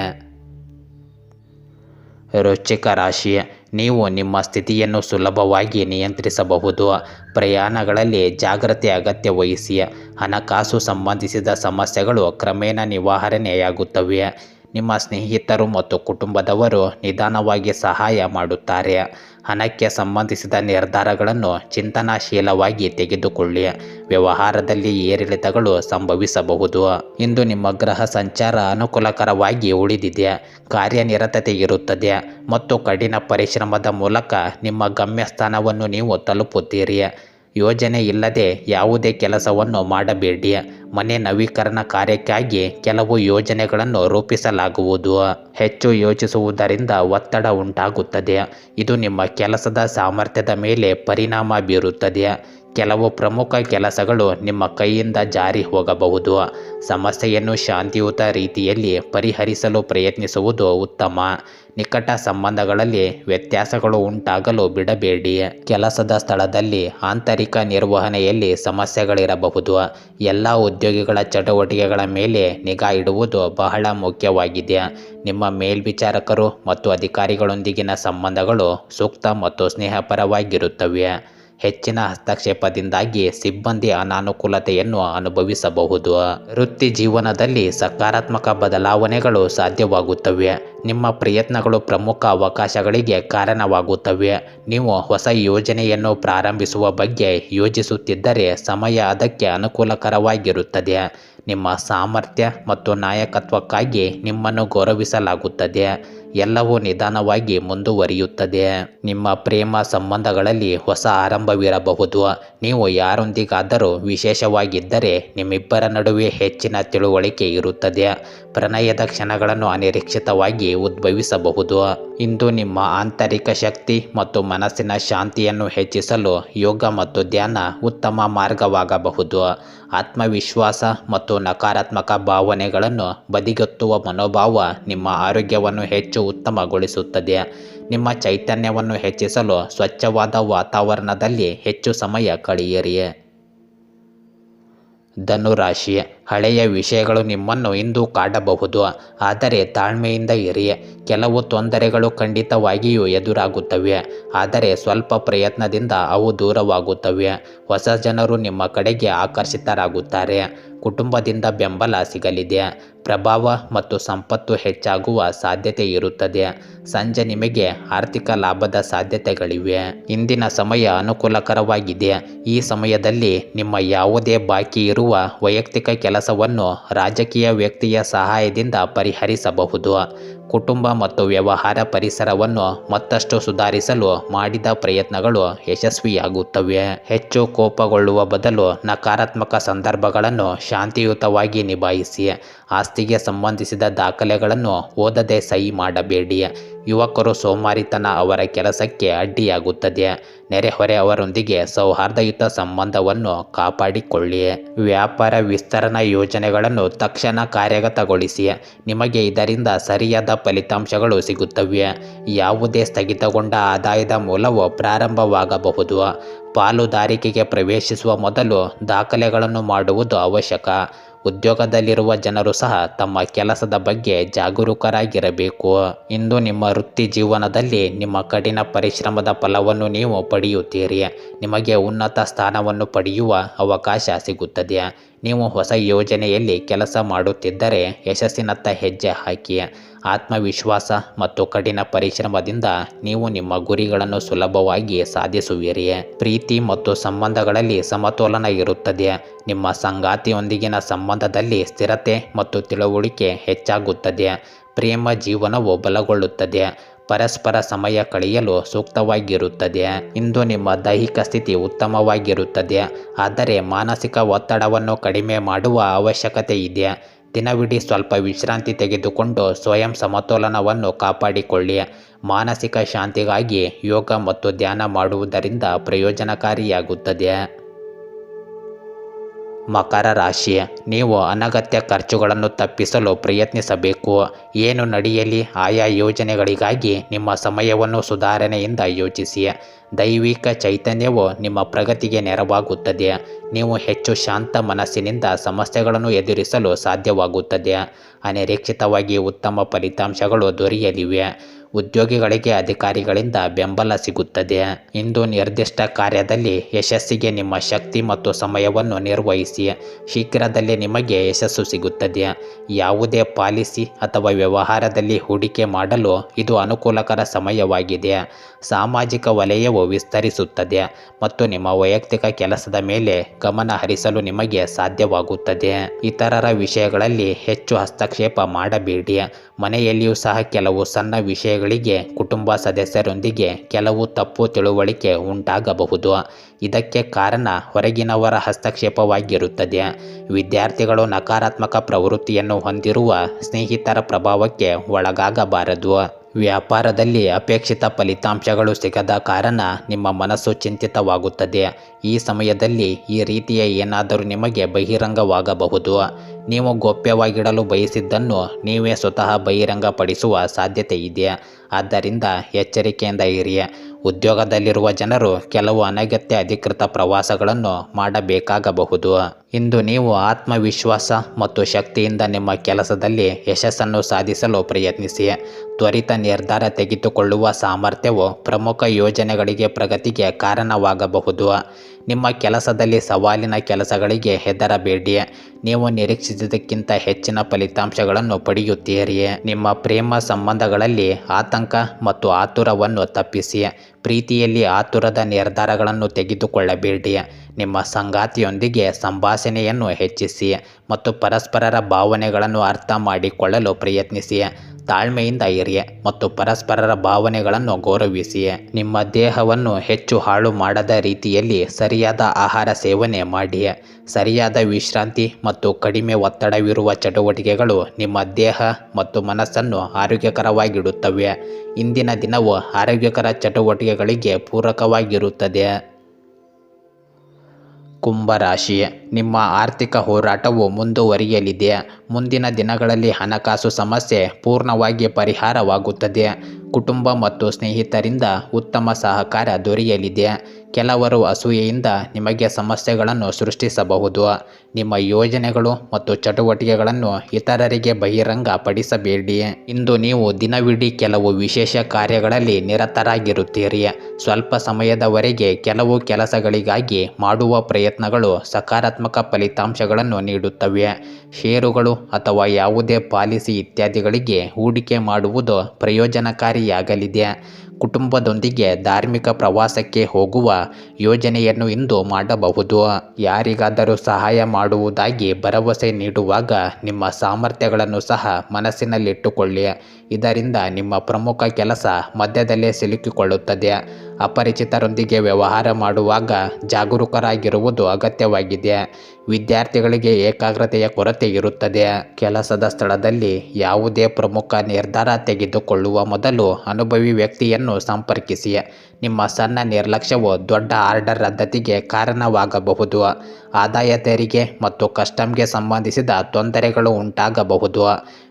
ವೃಶ್ಚಿಕ ರಾಶಿ. ನೀವು ನಿಮ್ಮ ಸ್ಥಿತಿಯನ್ನು ಸುಲಭವಾಗಿ ನಿಯಂತ್ರಿಸಬಹುದು. ಪ್ರಯಾಣಗಳಲ್ಲಿ ಜಾಗ್ರತೆ ಅಗತ್ಯ ವಹಿಸಿ. ಹಣಕಾಸು ಸಂಬಂಧಿಸಿದ ಸಮಸ್ಯೆಗಳು ಕ್ರಮೇಣ ನಿವಾರಣೆಯಾಗುತ್ತವೆ. ನಿಮ್ಮ ಸ್ನೇಹಿತರು ಮತ್ತು ಕುಟುಂಬದವರು ನಿಧಾನವಾಗಿ ಸಹಾಯ ಮಾಡುತ್ತಾರೆ. ಹಣಕ್ಕೆ ಸಂಬಂಧಿಸಿದ ನಿರ್ಧಾರಗಳನ್ನು ಚಿಂತನಾಶೀಲವಾಗಿ ತೆಗೆದುಕೊಳ್ಳಿ. ವ್ಯವಹಾರದಲ್ಲಿ ಏರಿಳಿತಗಳು ಸಂಭವಿಸಬಹುದು. ಇಂದು ನಿಮ್ಮ ಗ್ರಹ ಸಂಚಾರ ಅನುಕೂಲಕರವಾಗಿ ಉಳಿದಿದೆ. ಕಾರ್ಯನಿರತತೆ ಇರುತ್ತದೆ ಮತ್ತು ಕಠಿಣ ಪರಿಶ್ರಮದ ಮೂಲಕ ನಿಮ್ಮ ಗಮ್ಯಸ್ಥಾನವನ್ನು ನೀವು ತಲುಪುತ್ತೀರಿ. ಯೋಜನೆ ಇಲ್ಲದೆ ಯಾವುದೇ ಕೆಲಸವನ್ನು ಮಾಡಬೇಡಿ. ಮನೆ ನವೀಕರಣ ಕಾರ್ಯಕ್ಕಾಗಿ ಕೆಲವು ಯೋಜನೆಗಳನ್ನು ರೂಪಿಸಲಾಗುವುದು. ಹೆಚ್ಚು ಯೋಚಿಸುವುದರಿಂದ ಒತ್ತಡ ಉಂಟಾಗುತ್ತದೆ. ಇದು ನಿಮ್ಮ ಕೆಲಸದ ಸಾಮರ್ಥ್ಯದ ಮೇಲೆ ಪರಿಣಾಮ ಬೀರುತ್ತದೆ. ಕೆಲವು ಪ್ರಮುಖ ಕೆಲಸಗಳು ನಿಮ್ಮ ಕೈಯಿಂದ ಜಾರಿ ಹೋಗಬಹುದು. ಸಮಸ್ಯೆಯನ್ನು ಶಾಂತಿಯುತ ರೀತಿಯಲ್ಲಿ ಪರಿಹರಿಸಲು ಪ್ರಯತ್ನಿಸುವುದು ಉತ್ತಮ. ನಿಕಟ ಸಂಬಂಧಗಳಲ್ಲಿ ವ್ಯತ್ಯಾಸಗಳು ಉಂಟಾಗಲು ಬಿಡಬೇಡಿ. ಕೆಲಸದ ಸ್ಥಳದಲ್ಲಿ ಆಂತರಿಕ ನಿರ್ವಹಣೆಯಲ್ಲಿ ಸಮಸ್ಯೆಗಳಿರಬಹುದು. ಎಲ್ಲ ಉದ್ಯೋಗಿಗಳ ಚಟುವಟಿಕೆಗಳ ಮೇಲೆ ನಿಗಾ ಇಡುವುದು ಬಹಳ ಮುಖ್ಯವಾಗಿದೆ. ನಿಮ್ಮ ಮೇಲ್ವಿಚಾರಕರು ಮತ್ತು ಅಧಿಕಾರಿಗಳೊಂದಿಗಿನ ಸಂಬಂಧಗಳು ಸೂಕ್ತ ಮತ್ತು ಸ್ನೇಹಪರವಾಗಿರುತ್ತವೆ. ಹೆಚ್ಚಿನ ಹಸ್ತಕ್ಷೇಪದಿಂದಾಗಿ ಸಿಬ್ಬಂದಿ ಅನಾನುಕೂಲತೆಯನ್ನು ಅನುಭವಿಸಬಹುದು. ವೃತ್ತಿ ಜೀವನದಲ್ಲಿ ಸಕಾರಾತ್ಮಕ ಬದಲಾವಣೆಗಳು ಸಾಧ್ಯವಾಗುತ್ತವೆ. ನಿಮ್ಮ ಪ್ರಯತ್ನಗಳು ಪ್ರಮುಖ ಅವಕಾಶಗಳಿಗೆ ಕಾರಣವಾಗುತ್ತವೆ. ನೀವು ಹೊಸ ಯೋಜನೆಯನ್ನು ಪ್ರಾರಂಭಿಸುವ ಬಗ್ಗೆ ಯೋಜಿಸುತ್ತಿದ್ದರೆ ಸಮಯ ಅದಕ್ಕೆ ಅನುಕೂಲಕರವಾಗಿರುತ್ತದೆ. ನಿಮ್ಮ ಸಾಮರ್ಥ್ಯ ಮತ್ತು ನಾಯಕತ್ವಕ್ಕಾಗಿ ನಿಮ್ಮನ್ನು ಗೌರವಿಸಲಾಗುತ್ತದೆ. ಎಲ್ಲವೂ ನಿಧಾನವಾಗಿ ಮುಂದುವರಿಯುತ್ತದೆ. ನಿಮ್ಮ ಪ್ರೇಮ ಸಂಬಂಧಗಳಲ್ಲಿ ಹೊಸ ಆರಂಭವಿರಬಹುದು. ನೀವು ಯಾರೊಂದಿಗಾದರೂ ವಿಶೇಷವಾಗಿದ್ದರೆ ನಿಮ್ಮಿಬ್ಬರ ನಡುವೆ ಹೆಚ್ಚಿನ ತಿಳುವಳಿಕೆ ಇರುತ್ತದೆ. ಪ್ರಣಯದ ಕ್ಷಣಗಳನ್ನು ಅನಿರೀಕ್ಷಿತವಾಗಿ ಉದ್ಭವಿಸಬಹುದು. ಇಂದು ನಿಮ್ಮ ಆಂತರಿಕ ಶಕ್ತಿ ಮತ್ತು ಮನಸ್ಸಿನ ಶಾಂತಿಯನ್ನು ಹೆಚ್ಚಿಸಲು ಯೋಗ ಮತ್ತು ಧ್ಯಾನ ಉತ್ತಮ ಮಾರ್ಗವಾಗಬಹುದು. ಆತ್ಮವಿಶ್ವಾಸ ಮತ್ತು ನಕಾರಾತ್ಮಕ ಭಾವನೆಗಳನ್ನು ಬದಿಗೊತ್ತುವ ಮನೋಭಾವ ನಿಮ್ಮ ಆರೋಗ್ಯವನ್ನು ಹೆಚ್ಚು ಉತ್ತಮಗೊಳಿಸುತ್ತದೆ. ನಿಮ್ಮ ಚೈತನ್ಯವನ್ನು ಹೆಚ್ಚಿಸಲು ಸ್ವಚ್ಛವಾದ ವಾತಾವರಣದಲ್ಲಿ ಹೆಚ್ಚು ಸಮಯ ಕಳೆಯಿರಿ. ಧನುರಾಶಿ, ಹಳೆಯ ವಿಷಯಗಳು ನಿಮ್ಮನ್ನು ಇಂದು ಕಾಡಬಹುದು. ಆದರೆ ತಾಳ್ಮೆಯಿಂದ ಇರಿ. ಕೆಲವು ತೊಂದರೆಗಳು ಖಂಡಿತವಾಗಿಯೂ ಎದುರಾಗುತ್ತವೆ. ಆದರೆ ಸ್ವಲ್ಪ ಪ್ರಯತ್ನದಿಂದ ಅವು ದೂರವಾಗುತ್ತವೆ. ಹೊಸ ಜನರು ನಿಮ್ಮ ಕಡೆಗೆ ಆಕರ್ಷಿತರಾಗುತ್ತಾರೆ. ಕುಟುಂಬದಿಂದ ಬೆಂಬಲ ಸಿಗಲಿದೆ ಪ್ರಭಾವ ಮತ್ತು ಸಂಪತ್ತು ಹೆಚ್ಚಾಗುವ ಸಾಧ್ಯತೆ ಇರುತ್ತದೆ. ಸಂಜೆ ನಿಮಗೆ ಆರ್ಥಿಕ ಲಾಭದ ಸಾಧ್ಯತೆಗಳಿವೆ. ಇಂದಿನ ಸಮಯ ಅನುಕೂಲಕರವಾಗಿದೆ. ಈ ಸಮಯದಲ್ಲಿ ನಿಮ್ಮ ಯಾವುದೇ ಬಾಕಿ ಇರುವ ವೈಯಕ್ತಿಕ ಕೆಲಸವನ್ನು ರಾಜಕೀಯ ವ್ಯಕ್ತಿಯ ಸಹಾಯದಿಂದ ಪರಿಹರಿಸಬಹುದು. ಕುಟುಂಬ ಮತ್ತು ವ್ಯವಹಾರ ಪರಿಸರವನ್ನು ಮತ್ತಷ್ಟು ಸುಧಾರಿಸಲು ಮಾಡಿದ ಪ್ರಯತ್ನಗಳು ಯಶಸ್ವಿಯಾಗುತ್ತವೆ. ಹೆಚ್ಚು ಕೋಪಗೊಳ್ಳುವ ಬದಲು ನಕಾರಾತ್ಮಕ ಸಂದರ್ಭಗಳನ್ನು ಶಾಂತಿಯುತವಾಗಿ ನಿಭಾಯಿಸಿ. ಆಸ್ತಿಗೆ ಸಂಬಂಧಿಸಿದ ದಾಖಲೆಗಳನ್ನು ಓದದೆ ಸಹಿ ಮಾಡಬೇಡಿ. ಯುವಕರು ಸೋಮಾರಿತನ ಅವರ ಕೆಲಸಕ್ಕೆ ಅಡ್ಡಿಯಾಗುತ್ತದೆ. ನೆರೆಹೊರೆ ಅವರೊಂದಿಗೆ ಸೌಹಾರ್ದಯುತ ಸಂಬಂಧವನ್ನು ಕಾಪಾಡಿಕೊಳ್ಳಿ. ವ್ಯಾಪಾರ ವಿಸ್ತರಣಾ ಯೋಜನೆಗಳನ್ನು ತಕ್ಷಣ ಕಾರ್ಯಗತಗೊಳಿಸಿ. ನಿಮಗೆ ಇದರಿಂದ ಸರಿಯಾದ ಫಲಿತಾಂಶಗಳು ಸಿಗುತ್ತವೆ. ಯಾವುದೇ ಸ್ಥಗಿತಗೊಂಡ ಆದಾಯದ ಮೂಲವು ಪ್ರಾರಂಭವಾಗಬಹುದು. ಪಾಲುದಾರಿಕೆಗೆ ಪ್ರವೇಶಿಸುವ ಮೊದಲು ದಾಖಲೆಗಳನ್ನು ಮಾಡುವುದು ಅವಶ್ಯಕ. ಉದ್ಯೋಗದಲ್ಲಿರುವ ಜನರು ಸಹ ತಮ್ಮ ಕೆಲಸದ ಬಗ್ಗೆ ಜಾಗರೂಕರಾಗಿರಬೇಕು. ಇಂದು ನಿಮ್ಮ ವೃತ್ತಿ ಜೀವನದಲ್ಲಿ ನಿಮ್ಮ ಕಠಿಣ ಪರಿಶ್ರಮದ ಫಲವನ್ನು ನೀವು ಪಡೆಯುತ್ತೀರಿ. ನಿಮಗೆ ಉನ್ನತ ಸ್ಥಾನವನ್ನು ಪಡೆಯುವ ಅವಕಾಶ ಸಿಗುತ್ತದೆ. ನೀವು ಹೊಸ ಯೋಜನೆಯಲ್ಲಿ ಕೆಲಸ ಮಾಡುತ್ತಿದ್ದರೆ ಯಶಸ್ಸಿನತ್ತ ಹೆಜ್ಜೆ ಹಾಕಿ. ಆತ್ಮವಿಶ್ವಾಸ ಮತ್ತು ಕಠಿಣ ಪರಿಶ್ರಮದಿಂದ ನೀವು ನಿಮ್ಮ ಗುರಿಗಳನ್ನು ಸುಲಭವಾಗಿ ಸಾಧಿಸುವಿರಿ ಪ್ರೀತಿ ಮತ್ತು ಸಂಬಂಧಗಳಲ್ಲಿ ಸಮತೋಲನ ಇರುತ್ತದೆ. ನಿಮ್ಮ ಸಂಗಾತಿಯೊಂದಿಗಿನ ಸಂಬಂಧದಲ್ಲಿ ಸ್ಥಿರತೆ ಮತ್ತು ತಿಳುವಳಿಕೆ ಹೆಚ್ಚಾಗುತ್ತದೆ. ಪ್ರೇಮ ಜೀವನವು ಬಲಗೊಳ್ಳುತ್ತದೆ. ಪರಸ್ಪರ ಸಮಯ ಕಳೆಯಲು ಸೂಕ್ತವಾಗಿರುತ್ತದೆ. ಇಂದು ನಿಮ್ಮ ದೈಹಿಕ ಸ್ಥಿತಿ ಉತ್ತಮವಾಗಿರುತ್ತದೆ. ಆದರೆ ಮಾನಸಿಕ ಒತ್ತಡವನ್ನು ಕಡಿಮೆ ಮಾಡುವ ಅವಶ್ಯಕತೆ ಇದೆ. ದಿನವಿಡೀ ಸ್ವಲ್ಪ ವಿಶ್ರಾಂತಿ ತೆಗೆದುಕೊಂಡು ಸ್ವಯಂ ಸಮತೋಲನವನ್ನು ಕಾಪಾಡಿಕೊಳ್ಳಿ. ಮಾನಸಿಕ ಶಾಂತಿಗಾಗಿ ಯೋಗ ಮತ್ತು ಧ್ಯಾನ ಮಾಡುವುದರಿಂದ ಪ್ರಯೋಜನಕಾರಿಯಾಗುತ್ತದೆ. ಮಕರ ರಾಶಿ ನೀವು ಅನಗತ್ಯ ಖರ್ಚುಗಳನ್ನು ತಪ್ಪಿಸಲು ಪ್ರಯತ್ನಿಸಬೇಕು. ಏನು ನಡೆಯಲಿ, ಆಯಾ ಯೋಜನೆಗಳಿಗಾಗಿ ನಿಮ್ಮ ಸಮಯವನ್ನು ಸುಧಾರಣೆಯಿಂದ ಯೋಚಿಸಿ. ದೈವಿಕ ಚೈತನ್ಯವು ನಿಮ್ಮ ಪ್ರಗತಿಗೆ ನೆರವಾಗುತ್ತದೆ. ನೀವು ಹೆಚ್ಚು ಶಾಂತ ಮನಸ್ಸಿನಿಂದ ಸಮಸ್ಯೆಗಳನ್ನು ಎದುರಿಸಲು ಸಾಧ್ಯವಾಗುತ್ತದೆ. ಅನಿರೀಕ್ಷಿತವಾಗಿ ಉತ್ತಮ ಫಲಿತಾಂಶಗಳು ದೊರೆಯಲಿವೆ. ಉದ್ಯೋಗಿಗಳಿಗೆ ಅಧಿಕಾರಿಗಳಿಂದ ಬೆಂಬಲ ಸಿಗುತ್ತದೆ. ಇಂದು ನಿರ್ದಿಷ್ಟ ಕಾರ್ಯದಲ್ಲಿ ಯಶಸ್ಸಿಗೆ ನಿಮ್ಮ ಶಕ್ತಿ ಮತ್ತು ಸಮಯವನ್ನು ನಿರ್ವಹಿಸಿ. ಶೀಘ್ರದಲ್ಲೇ ನಿಮಗೆ ಯಶಸ್ಸು ಸಿಗುತ್ತದೆ. ಯಾವುದೇ ಪಾಲಿಸಿ ಅಥವಾ ವ್ಯವಹಾರದಲ್ಲಿ ಹೂಡಿಕೆ ಮಾಡಲು ಇದು ಅನುಕೂಲಕರ ಸಮಯವಾಗಿದೆ. ಸಾಮಾಜಿಕ ವಲಯವು ವಿಸ್ತರಿಸುತ್ತದೆ ಮತ್ತು ನಿಮ್ಮ ವೈಯಕ್ತಿಕ ಕೆಲಸದ ಮೇಲೆ ಗಮನ ಹರಿಸಲು ನಿಮಗೆ ಸಾಧ್ಯವಾಗುತ್ತದೆ. ಇತರರ ವಿಷಯಗಳಲ್ಲಿ ಹೆಚ್ಚು ಹಸ್ತಕ್ಷೇಪ ಮಾಡಬೇಡಿ. ಮನೆಯಲ್ಲಿಯೂ ಸಹ ಕೆಲವು ಸಣ್ಣ ವಿಷಯಗಳಿಗೆ ಕುಟುಂಬ ಸದಸ್ಯರೊಂದಿಗೆ ಕೆಲವು ತಪ್ಪು ತಿಳುವಳಿಕೆ ಉಂಟಾಗಬಹುದು. ಇದಕ್ಕೆ ಕಾರಣ ಹೊರಗಿನವರ ಹಸ್ತಕ್ಷೇಪವಾಗಿರುತ್ತದೆ. ವಿದ್ಯಾರ್ಥಿಗಳು ನಕಾರಾತ್ಮಕ ಪ್ರವೃತ್ತಿಯನ್ನು ಹೊಂದಿರುವ ಸ್ನೇಹಿತರ ಪ್ರಭಾವಕ್ಕೆ ಒಳಗಾಗಬಾರದು. ವ್ಯಾಪಾರದಲ್ಲಿ ಅಪೇಕ್ಷಿತ ಫಲಿತಾಂಶಗಳು ಸಿಗದ ಕಾರಣ ನಿಮ್ಮ ಮನಸ್ಸು ಚಿಂತಿತವಾಗುತ್ತದೆ. ಈ ಸಮಯದಲ್ಲಿ ಈ ರೀತಿಯ ಏನಾದರೂ ನಿಮಗೆ ಬಹಿರಂಗವಾಗಬಹುದು. ನೀವು ಗೋಪ್ಯವಾಗಿಡಲು ಬಯಸಿದ್ದನ್ನು ನೀವೇ ಸ್ವತಃ ಬಹಿರಂಗಪಡಿಸುವ ಸಾಧ್ಯತೆ ಇದೆ ಆದ್ದರಿಂದ ಎಚ್ಚರಿಕೆಯಿಂದ ಇರಿ. ಉದ್ಯೋಗದಲ್ಲಿರುವ ಜನರು ಕೆಲವು ಅನಗತ್ಯ ಅಧಿಕೃತ ಪ್ರವಾಸಗಳನ್ನು ಮಾಡಬೇಕಾಗಬಹುದು. ಇಂದು ನೀವು ಆತ್ಮವಿಶ್ವಾಸ ಮತ್ತು ಶಕ್ತಿಯಿಂದ ನಿಮ್ಮ ಕೆಲಸದಲ್ಲಿ ಯಶಸ್ಸನ್ನು ಸಾಧಿಸಲು ಪ್ರಯತ್ನಿಸಿ. ತ್ವರಿತ ನಿರ್ಧಾರ ತೆಗೆದುಕೊಳ್ಳುವ ಸಾಮರ್ಥ್ಯವು ಪ್ರಮುಖ ಯೋಜನೆಗಳಿಗೆ ಪ್ರಗತಿಗೆ ಕಾರಣವಾಗಬಹುದು. ನಿಮ್ಮ ಕೆಲಸದಲ್ಲಿ ಸವಾಲಿನ ಕೆಲಸಗಳಿಗೆ ಹೆದರಬೇಡಿ ನೀವು ನಿರೀಕ್ಷಿಸಿದ್ದಕ್ಕಿಂತ ಹೆಚ್ಚಿನ ಫಲಿತಾಂಶಗಳನ್ನು ಪಡೆಯುತ್ತೀರಿ ನಿಮ್ಮ ಪ್ರೇಮ ಸಂಬಂಧಗಳಲ್ಲಿ ಆತಂಕ ಮತ್ತು ಆತುರವನ್ನು ತಪ್ಪಿಸಿ ಪ್ರೀತಿಯಲ್ಲಿ ಆತುರದ ನಿರ್ಧಾರಗಳನ್ನು ತೆಗೆದುಕೊಳ್ಳಬೇಡಿ. ನಿಮ್ಮ ಸಂಗಾತಿಯೊಂದಿಗೆ ಸಂಭಾಷಣೆಯನ್ನು ಹೆಚ್ಚಿಸಿ ಮತ್ತು ಪರಸ್ಪರರ ಭಾವನೆಗಳನ್ನು ಅರ್ಥ ಮಾಡಿಕೊಳ್ಳಲು ಪ್ರಯತ್ನಿಸಿ. ತಾಳ್ಮೆಯಿಂದ ಇರಿ ಮತ್ತು ಪರಸ್ಪರರ ಭಾವನೆಗಳನ್ನು ಗೌರವಿಸಿ. ನಿಮ್ಮ ದೇಹವನ್ನು ಹೆಚ್ಚು ಹಾಳು ಮಾಡದ ರೀತಿಯಲ್ಲಿ ಸರಿಯಾದ ಆಹಾರ ಸೇವನೆ ಮಾಡಿ. ಸರಿಯಾದ ವಿಶ್ರಾಂತಿ ಮತ್ತು ಕಡಿಮೆ ಒತ್ತಡವಿರುವ ಚಟುವಟಿಕೆಗಳು ನಿಮ್ಮ ದೇಹ ಮತ್ತು ಮನಸ್ಸನ್ನು ಆರೋಗ್ಯಕರವಾಗಿಡುತ್ತವೆ. ಇಂದಿನ ದಿನವು ಆರೋಗ್ಯಕರ ಚಟುವಟಿಕೆಗಳಿಗೆ ಪೂರಕವಾಗಿರುತ್ತದೆ. ಕುಂಭರಾಶಿ. ನಿಮ್ಮ ಆರ್ಥಿಕ ಹೋರಾಟವು ಮುಂದುವರಿಯಲಿದೆ. ಮುಂದಿನ ದಿನಗಳಲ್ಲಿ ಹಣಕಾಸು ಸಮಸ್ಯೆ ಪೂರ್ಣವಾಗಿ ಪರಿಹಾರವಾಗುತ್ತದೆ. ಕುಟುಂಬ ಮತ್ತು ಸ್ನೇಹಿತರಿಂದ ಉತ್ತಮ ಸಹಕಾರ ದೊರೆಯಲಿದೆ. ಕೆಲವರು ಅಸೂಯೆಯಿಂದ ನಿಮಗೆ ಸಮಸ್ಯೆಗಳನ್ನು ಸೃಷ್ಟಿಸಬಹುದು. ನಿಮ್ಮ ಯೋಜನೆಗಳು ಮತ್ತು ಚಟುವಟಿಕೆಗಳನ್ನು ಇತರರಿಗೆ ಬಹಿರಂಗಪಡಿಸಬೇಡಿ. ಇಂದು ನೀವು ದಿನವಿಡೀ ಕೆಲವು ವಿಶೇಷ ಕಾರ್ಯಗಳಲ್ಲಿ ನಿರತರಾಗಿರುತ್ತೀರಿ. ಸ್ವಲ್ಪ ಸಮಯದವರೆಗೆ ಕೆಲವು ಕೆಲಸಗಳಿಗಾಗಿ ಮಾಡುವ ಪ್ರಯತ್ನಗಳು ಸಕಾರಾತ್ಮಕ ಫಲಿತಾಂಶಗಳನ್ನು ನೀಡುತ್ತವೆ. ಷೇರುಗಳು ಅಥವಾ ಯಾವುದೇ ಪಾಲಿಸಿ ಇತ್ಯಾದಿಗಳಿಗೆ ಹೂಡಿಕೆ ಮಾಡುವುದು ಪ್ರಯೋಜನಕಾರಿಯಾಗಲಿದೆ. ಕುಟುಂಬದೊಂದಿಗೆ ಧಾರ್ಮಿಕ ಪ್ರವಾಸಕ್ಕೆ ಹೋಗುವ ಯೋಜನೆಯನ್ನು ಇಂದು ಮಾಡಬಹುದು. ಯಾರಿಗಾದರೂ ಸಹಾಯ ಮಾಡುವುದಾಗಿ ಭರವಸೆ ನೀಡುವಾಗ ನಿಮ್ಮ ಸಾಮರ್ಥ್ಯಗಳನ್ನು ಸಹ ಮನಸ್ಸಿನಲ್ಲಿಟ್ಟುಕೊಳ್ಳಿ. ಇದರಿಂದ ನಿಮ್ಮ ಪ್ರಮುಖ ಕೆಲಸ ಮಧ್ಯದಲ್ಲೇ ಸಿಲುಕಿಕೊಳ್ಳುತ್ತದೆ. ಅಪರಿಚಿತರೊಂದಿಗೆ ವ್ಯವಹಾರ ಮಾಡುವಾಗ ಜಾಗರೂಕರಾಗಿರುವುದು ಅಗತ್ಯವಾಗಿದೆ. ವಿದ್ಯಾರ್ಥಿಗಳಿಗೆ ಏಕಾಗ್ರತೆಯ ಕೊರತೆ ಇರುತ್ತದೆ. ಕೆಲಸದ ಸ್ಥಳದಲ್ಲಿ ಯಾವುದೇ ಪ್ರಮುಖ ನಿರ್ಧಾರ ತೆಗೆದುಕೊಳ್ಳುವ ಮೊದಲು ಅನುಭವಿ ವ್ಯಕ್ತಿಯನ್ನು ಸಂಪರ್ಕಿಸಿ. ನಿಮ್ಮ ಸಣ್ಣ ನಿರ್ಲಕ್ಷ್ಯವು ದೊಡ್ಡ ಆರ್ಡರ್ ರದ್ದತಿಗೆ ಕಾರಣವಾಗಬಹುದು. ಆದಾಯ ತೆರಿಗೆ ಮತ್ತು ಕಸ್ಟಮ್ಗೆ ಸಂಬಂಧಿಸಿದ ತೊಂದರೆಗಳು ಉಂಟಾಗಬಹುದು.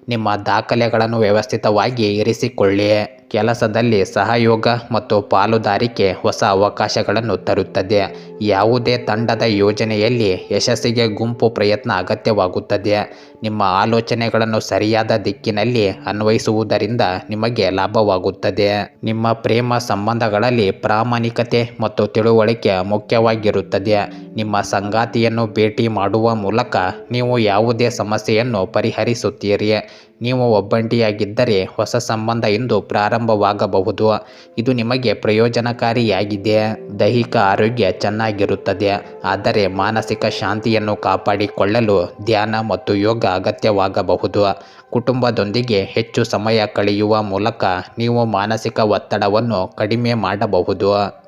ನಿಮ್ಮ ದಾಖಲೆಗಳನ್ನು ವ್ಯವಸ್ಥಿತವಾಗಿ ಇರಿಸಿಕೊಳ್ಳಿ. ಕೆಲಸದಲ್ಲಿ ಸಹಯೋಗ ಮತ್ತು ಪಾಲುದಾರಿಕೆ ಹೊಸ ಅವಕಾಶಗಳನ್ನು ತರುತ್ತದೆ. ಯಾವುದೇ ತಂಡದ ಯೋಜನೆಯಲ್ಲಿ ಯಶಸ್ಸಿಗೆ ಗುಂಪು ಪ್ರಯತ್ನ ಅಗತ್ಯವಾಗುತ್ತದೆ. ನಿಮ್ಮ ಆಲೋಚನೆಗಳನ್ನು ಸರಿಯಾದ ದಿಕ್ಕಿನಲ್ಲಿ ಅನ್ವಯಿಸುವುದರಿಂದ ನಿಮಗೆ ಲಾಭವಾಗುತ್ತದೆ. ನಿಮ್ಮ ಪ್ರೇಮ ಸಂಬಂಧಗಳಲ್ಲಿ ಪ್ರಾಮಾಣಿಕತೆ ಮತ್ತು ತಿಳುವಳಿಕೆ ಮುಖ್ಯವಾಗಿರುತ್ತದೆ. ನಿಮ್ಮ ಸಂಗಾತಿಯನ್ನು ಭೇಟಿ ಮಾಡುವ ಮೂಲಕ ನೀವು ಯಾವುದೇ ಸಮಸ್ಯೆಯನ್ನು ಪರಿಹರಿಸುತ್ತೀರಿ. ನೀವು ಒಬ್ಬಂಟಿಯಾಗಿದ್ದರೆ ಹೊಸ ಸಂಬಂಧ ಇಂದು ಪ್ರಾರಂಭವಾಗಬಹುದು. ಇದು ನಿಮಗೆ ಪ್ರಯೋಜನಕಾರಿಯಾಗಿದೆ. ದೈಹಿಕ ಆರೋಗ್ಯ ಚೆನ್ನಾಗಿರುತ್ತದೆ. ಆದರೆ ಮಾನಸಿಕ ಶಾಂತಿಯನ್ನು ಕಾಪಾಡಿಕೊಳ್ಳಲು ಧ್ಯಾನ ಮತ್ತು ಯೋಗ ಅಗತ್ಯವಾಗಬಹುದು. ಕುಟುಂಬದೊಂದಿಗೆ ಹೆಚ್ಚು ಸಮಯ ಕಳೆಯುವ ಮೂಲಕ ನೀವು ಮಾನಸಿಕ ಒತ್ತಡವನ್ನು ಕಡಿಮೆ ಮಾಡಬಹುದು.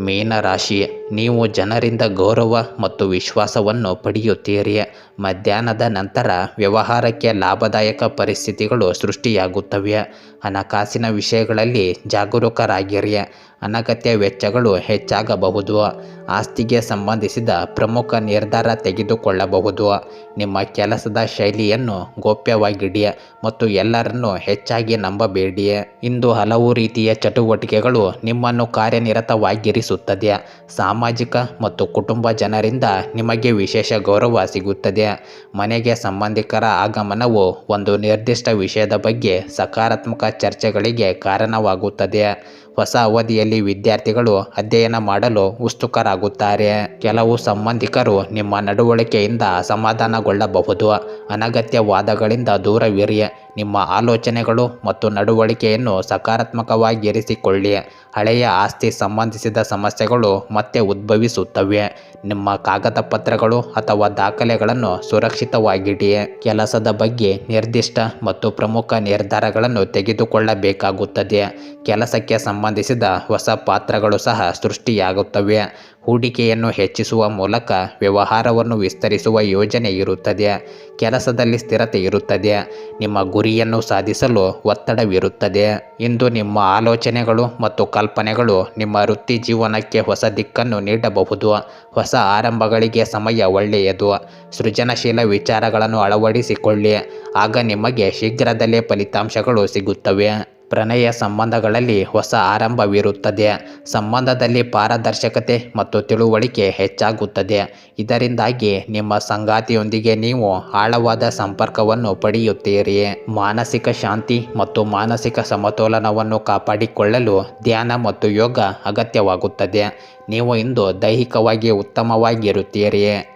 ಮೀನರಾಶಿ, ನೀವು ಜನರಿಂದ ಗೌರವ ಮತ್ತು ವಿಶ್ವಾಸವನ್ನು ಪಡೆಯುತ್ತೀರಿ. ಮಧ್ಯಾಹ್ನದ ನಂತರ ವ್ಯವಹಾರಕ್ಕೆ ಲಾಭದಾಯಕ ಪರಿಸ್ಥಿತಿಗಳು ಸೃಷ್ಟಿಯಾಗುತ್ತವೆ. ಹಣಕಾಸಿನ ವಿಷಯಗಳಲ್ಲಿ ಜಾಗರೂಕರಾಗಿರಿ. ಅನಗತ್ಯ ವೆಚ್ಚಗಳು ಹೆಚ್ಚಾಗಬಹುದು. ಆಸ್ತಿಗೆ ಸಂಬಂಧಿಸಿದ ಪ್ರಮುಖ ನಿರ್ಧಾರ ತೆಗೆದುಕೊಳ್ಳಬಹುದು. ನಿಮ್ಮ ಕೆಲಸದ ಶೈಲಿಯನ್ನು ಗೋಪ್ಯವಾಗಿಡಿ ಮತ್ತು ಎಲ್ಲರನ್ನೂ ಹೆಚ್ಚಾಗಿ ನಂಬಬೇಡಿ. ಇಂದು ಹಲವು ರೀತಿಯ ಚಟುವಟಿಕೆಗಳು ನಿಮ್ಮನ್ನು ಕಾರ್ಯನಿರತವಾಗಿರಿಸುತ್ತದೆ. ಸಾಮಾಜಿಕ ಮತ್ತು ಕುಟುಂಬ ಜನರಿಂದ ನಿಮಗೆ ವಿಶೇಷ ಗೌರವ ಸಿಗುತ್ತದೆ. ಮನೆಗೆ ಸಂಬಂಧಿಕರ ಆಗಮನವು ಒಂದು ನಿರ್ದಿಷ್ಟ ವಿಷಯದ ಬಗ್ಗೆ ಸಕಾರಾತ್ಮಕ ಚರ್ಚೆಗಳಿಗೆ ಕಾರಣವಾಗುತ್ತದೆ. ಹೊಸ ಅವಧಿಯಲ್ಲಿ ವಿದ್ಯಾರ್ಥಿಗಳು ಅಧ್ಯಯನ ಮಾಡಲು ಉತ್ಸುಕರಾಗುತ್ತಾರೆ. ಕೆಲವು ಸಂಬಂಧಿಕರು ನಿಮ್ಮ ನಡವಳಿಕೆಯಿಂದ ಅಸಮಾಧಾನಗೊಳ್ಳಬಹುದು. ಅನಗತ್ಯ ವಾದಗಳಿಂದ ದೂರವಿರಿ. ನಿಮ್ಮ ಆಲೋಚನೆಗಳು ಮತ್ತು ನಡವಳಿಕೆಯನ್ನು ಸಕಾರಾತ್ಮಕವಾಗಿರಿಸಿಕೊಳ್ಳಿ ಹಳೆಯ ಆಸ್ತಿ ಸಂಬಂಧಿಸಿದ ಸಮಸ್ಯೆಗಳು ಮತ್ತೆ ಉದ್ಭವಿಸುತ್ತವೆ. ನಿಮ್ಮ ಕಾಗದ ಪತ್ರಗಳು ಅಥವಾ ದಾಖಲೆಗಳನ್ನು ಸುರಕ್ಷಿತವಾಗಿಡಿ. ಕೆಲಸದ ಬಗ್ಗೆ ನಿರ್ದಿಷ್ಟ ಮತ್ತು ಪ್ರಮುಖ ನಿರ್ಧಾರಗಳನ್ನು ತೆಗೆದುಕೊಳ್ಳಬೇಕಾಗುತ್ತದೆ. ಕೆಲಸಕ್ಕೆ ಸಂಬಂಧಿಸಿದ ಹೊಸ ಪಾತ್ರಗಳು ಸಹ ಸೃಷ್ಟಿಯಾಗುತ್ತವೆ. ಹೂಡಿಕೆಯನ್ನು ಹೆಚ್ಚಿಸುವ ಮೂಲಕ ವ್ಯವಹಾರವನ್ನು ವಿಸ್ತರಿಸುವ ಯೋಜನೆ ಇರುತ್ತದೆ. ಕೆಲಸದಲ್ಲಿ ಸ್ಥಿರತೆ ಇರುತ್ತದೆ. ನಿಮ್ಮ ಗುರಿಯನ್ನು ಸಾಧಿಸಲು ಒತ್ತಡವಿರುತ್ತದೆ. ಇಂದು ನಿಮ್ಮ ಆಲೋಚನೆಗಳು ಮತ್ತು ಕಲ್ಪನೆಗಳು ನಿಮ್ಮ ವೃತ್ತಿ ಜೀವನಕ್ಕೆ ಹೊಸ ದಿಕ್ಕನ್ನು ನೀಡಬಹುದು. ಹೊಸ ಆರಂಭಗಳಿಗೆ ಸಮಯ ಒಳ್ಳೆಯದು. ಸೃಜನಶೀಲ ವಿಚಾರಗಳನ್ನು ಅಳವಡಿಸಿಕೊಳ್ಳಿ. ಆಗ ನಿಮಗೆ ಶೀಘ್ರದಲ್ಲೇ ಫಲಿತಾಂಶಗಳು ಸಿಗುತ್ತವೆ. ಪ್ರಣಯ ಸಂಬಂಧಗಳಲ್ಲಿ ಹೊಸ ಆರಂಭವಿರುತ್ತದೆ. ಸಂಬಂಧದಲ್ಲಿ ಪಾರದರ್ಶಕತೆ ಮತ್ತು ತಿಳುವಳಿಕೆ ಹೆಚ್ಚಾಗುತ್ತದೆ. ಇದರಿಂದಾಗಿ ನಿಮ್ಮ ಸಂಗಾತಿಯೊಂದಿಗೆ ನೀವು ಆಳವಾದ ಸಂಪರ್ಕವನ್ನು ಪಡೆಯುತ್ತೀರಿ. ಮಾನಸಿಕ ಶಾಂತಿ ಮತ್ತು ಮಾನಸಿಕ ಸಮತೋಲನವನ್ನು ಕಾಪಾಡಿಕೊಳ್ಳಲು ಧ್ಯಾನ ಮತ್ತು ಯೋಗ ಅಗತ್ಯವಾಗುತ್ತದೆ. ನೀವು ಇಂದು ದೈಹಿಕವಾಗಿ ಉತ್ತಮವಾಗಿರುತ್ತೀರಿ.